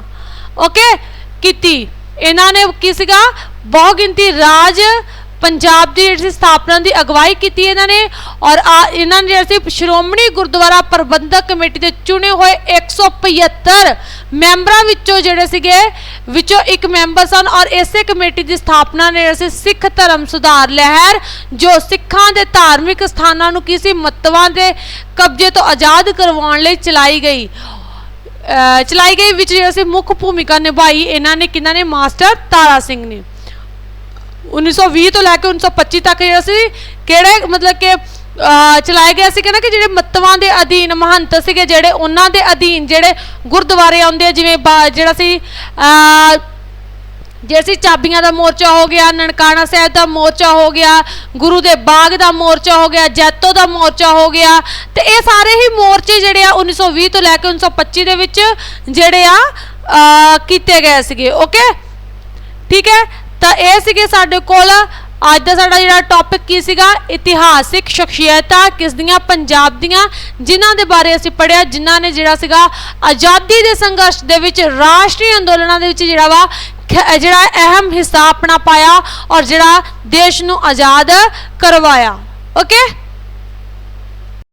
ਓਕੇ ਕੀਤੀ। ਇਹਨਾਂ ਨੇ ਕੀ ਸੀਗਾ? ਬਹੁਗਿਣਤੀ ਰਾਜ ਪੰਜਾਬ ਦੀ ਜਿਹੜੀ ਸੀ ਸਥਾਪਨਾ ਦੀ ਅਗਵਾਈ ਕੀਤੀ ਇਹਨਾਂ ਨੇ ਔਰ ਆ ਇਹਨਾਂ ਨੇ ਜਿਹੜਾ ਸੀ ਸ਼੍ਰੋਮਣੀ ਗੁਰਦੁਆਰਾ ਪ੍ਰਬੰਧਕ ਕਮੇਟੀ ਦੇ ਚੁਣੇ ਹੋਏ 175 ਮੈਂਬਰਾਂ ਵਿੱਚੋਂ ਜਿਹੜੇ ਸੀਗੇ, ਵਿੱਚੋਂ ਇੱਕ ਮੈਂਬਰ ਸਨ ਔਰ ਇਸੇ ਕਮੇਟੀ ਦੀ ਸਥਾਪਨਾ ਨੇ ਜਿਹੜਾ ਸੀ ਸਿੱਖ ਧਰਮ ਸੁਧਾਰ ਲਹਿਰ, ਜੋ ਸਿੱਖਾਂ ਦੇ ਧਾਰਮਿਕ ਸਥਾਨਾਂ ਨੂੰ ਕਿਸੇ ਮਤਵਾਂ ਦੇ ਕਬਜ਼ੇ ਤੋਂ ਆਜ਼ਾਦ ਕਰਵਾਉਣ ਲਈ ਚਲਾਈ ਗਈ। ਚਲਾਈ ਗਈ, ਵਿੱਚ ਜਿਹੜਾ ਸੀ ਮੁੱਖ ਭੂਮਿਕਾ ਨਿਭਾਈ, ਇਹਨਾਂ ਨੇ ਕਿਹਨਾਂ ਨੇ? ਮਾਸਟਰ ਤਾਰਾ ਸਿੰਘ ਨੇ। 1920 ਤੋਂ ਲੈ ਕੇ 1925 ਤੱਕ ਜਿਹੜਾ ਸੀ ਕਿਹੜੇ, ਮਤਲਬ ਕਿ, ਅਹ, ਚਲਾਏ ਗਏ ਸੀ? ਕਹਿੰਦਾ ਕਿ ਜਿਹੜੇ ਮਤਵਾਂ ਦੇ ਅਧੀਨ ਮਹੰਤ ਸੀਗੇ, ਜਿਹੜੇ ਉਹਨਾਂ ਦੇ ਅਧੀਨ ਜਿਹੜੇ ਗੁਰਦੁਆਰੇ ਆਉਂਦੇ ਆ, ਜਿਵੇਂ ਬਾ- ਜਿਹੜਾ ਸੀ ਜੇ ਅਸੀਂ ਚਾਬੀਆਂ ਦਾ ਮੋਰਚਾ ਹੋ ਗਿਆ, ਨਨਕਾਣਾ ਸਾਹਿਬ ਦਾ ਮੋਰਚਾ ਹੋ ਗਿਆ, ਗੁਰੂ ਦੇ ਬਾਗ ਦਾ ਮੋਰਚਾ ਹੋ ਗਿਆ, ਜੈਤੋ ਦਾ ਮੋਰਚਾ ਹੋ ਗਿਆ, ਤੇ ਇਹ ਸਾਰੇ ਹੀ ਮੋਰਚੇ ਜਿਹੜੇ ਆ 1920 ਤੋਂ ਲੈ ਕੇ 1925 ਦੇ ਵਿੱਚ ਜਿਹੜੇ ਆ ਕੀਤੇ ਗਏ ਸੀਗੇ ਓਕੇ ਠੀਕ ਹੈ? ਤਾਂ ਇਹ ਸੀਗੇ ਸਾਡੇ ਕੋਲ, ਅੱਜ ਦਾ ਸਾਡਾ ਜਿਹੜਾ ਟੌਪਿਕ ਕੀ ਸੀਗਾ? ਇਤਿਹਾਸਿਕ ਸ਼ਖਸੀਅਤਾਂ ਕਿਸ ਦੀਆਂ, ਪੰਜਾਬ ਦੀਆਂ, ਜਿਨ੍ਹਾਂ ਦੇ ਬਾਰੇ ਅਸੀਂ ਪੜਿਆ ਜਿਨ੍ਹਾਂ ਨੇ ਜਿਹੜਾ ਸੀਗਾ ਆਜ਼ਾਦੀ ਦੇ ਸੰਘਰਸ਼ ਦੇ ਵਿੱਚ, ਰਾਸ਼ਟਰੀ ਅੰਦੋਲਨਾਂ ਦੇ ਵਿੱਚ ਜਿਹੜਾ ਵਾ ਜਿਹੜਾ ਅਹਿਮ ਹਿੱਸਾ ਆਪਣਾ ਪਾਇਆ ਔਰ ਜਿਹੜਾ ਦੇਸ਼ ਨੂੰ ਆਜ਼ਾਦ ਕਰਵਾਇਆ। ਓਕੇ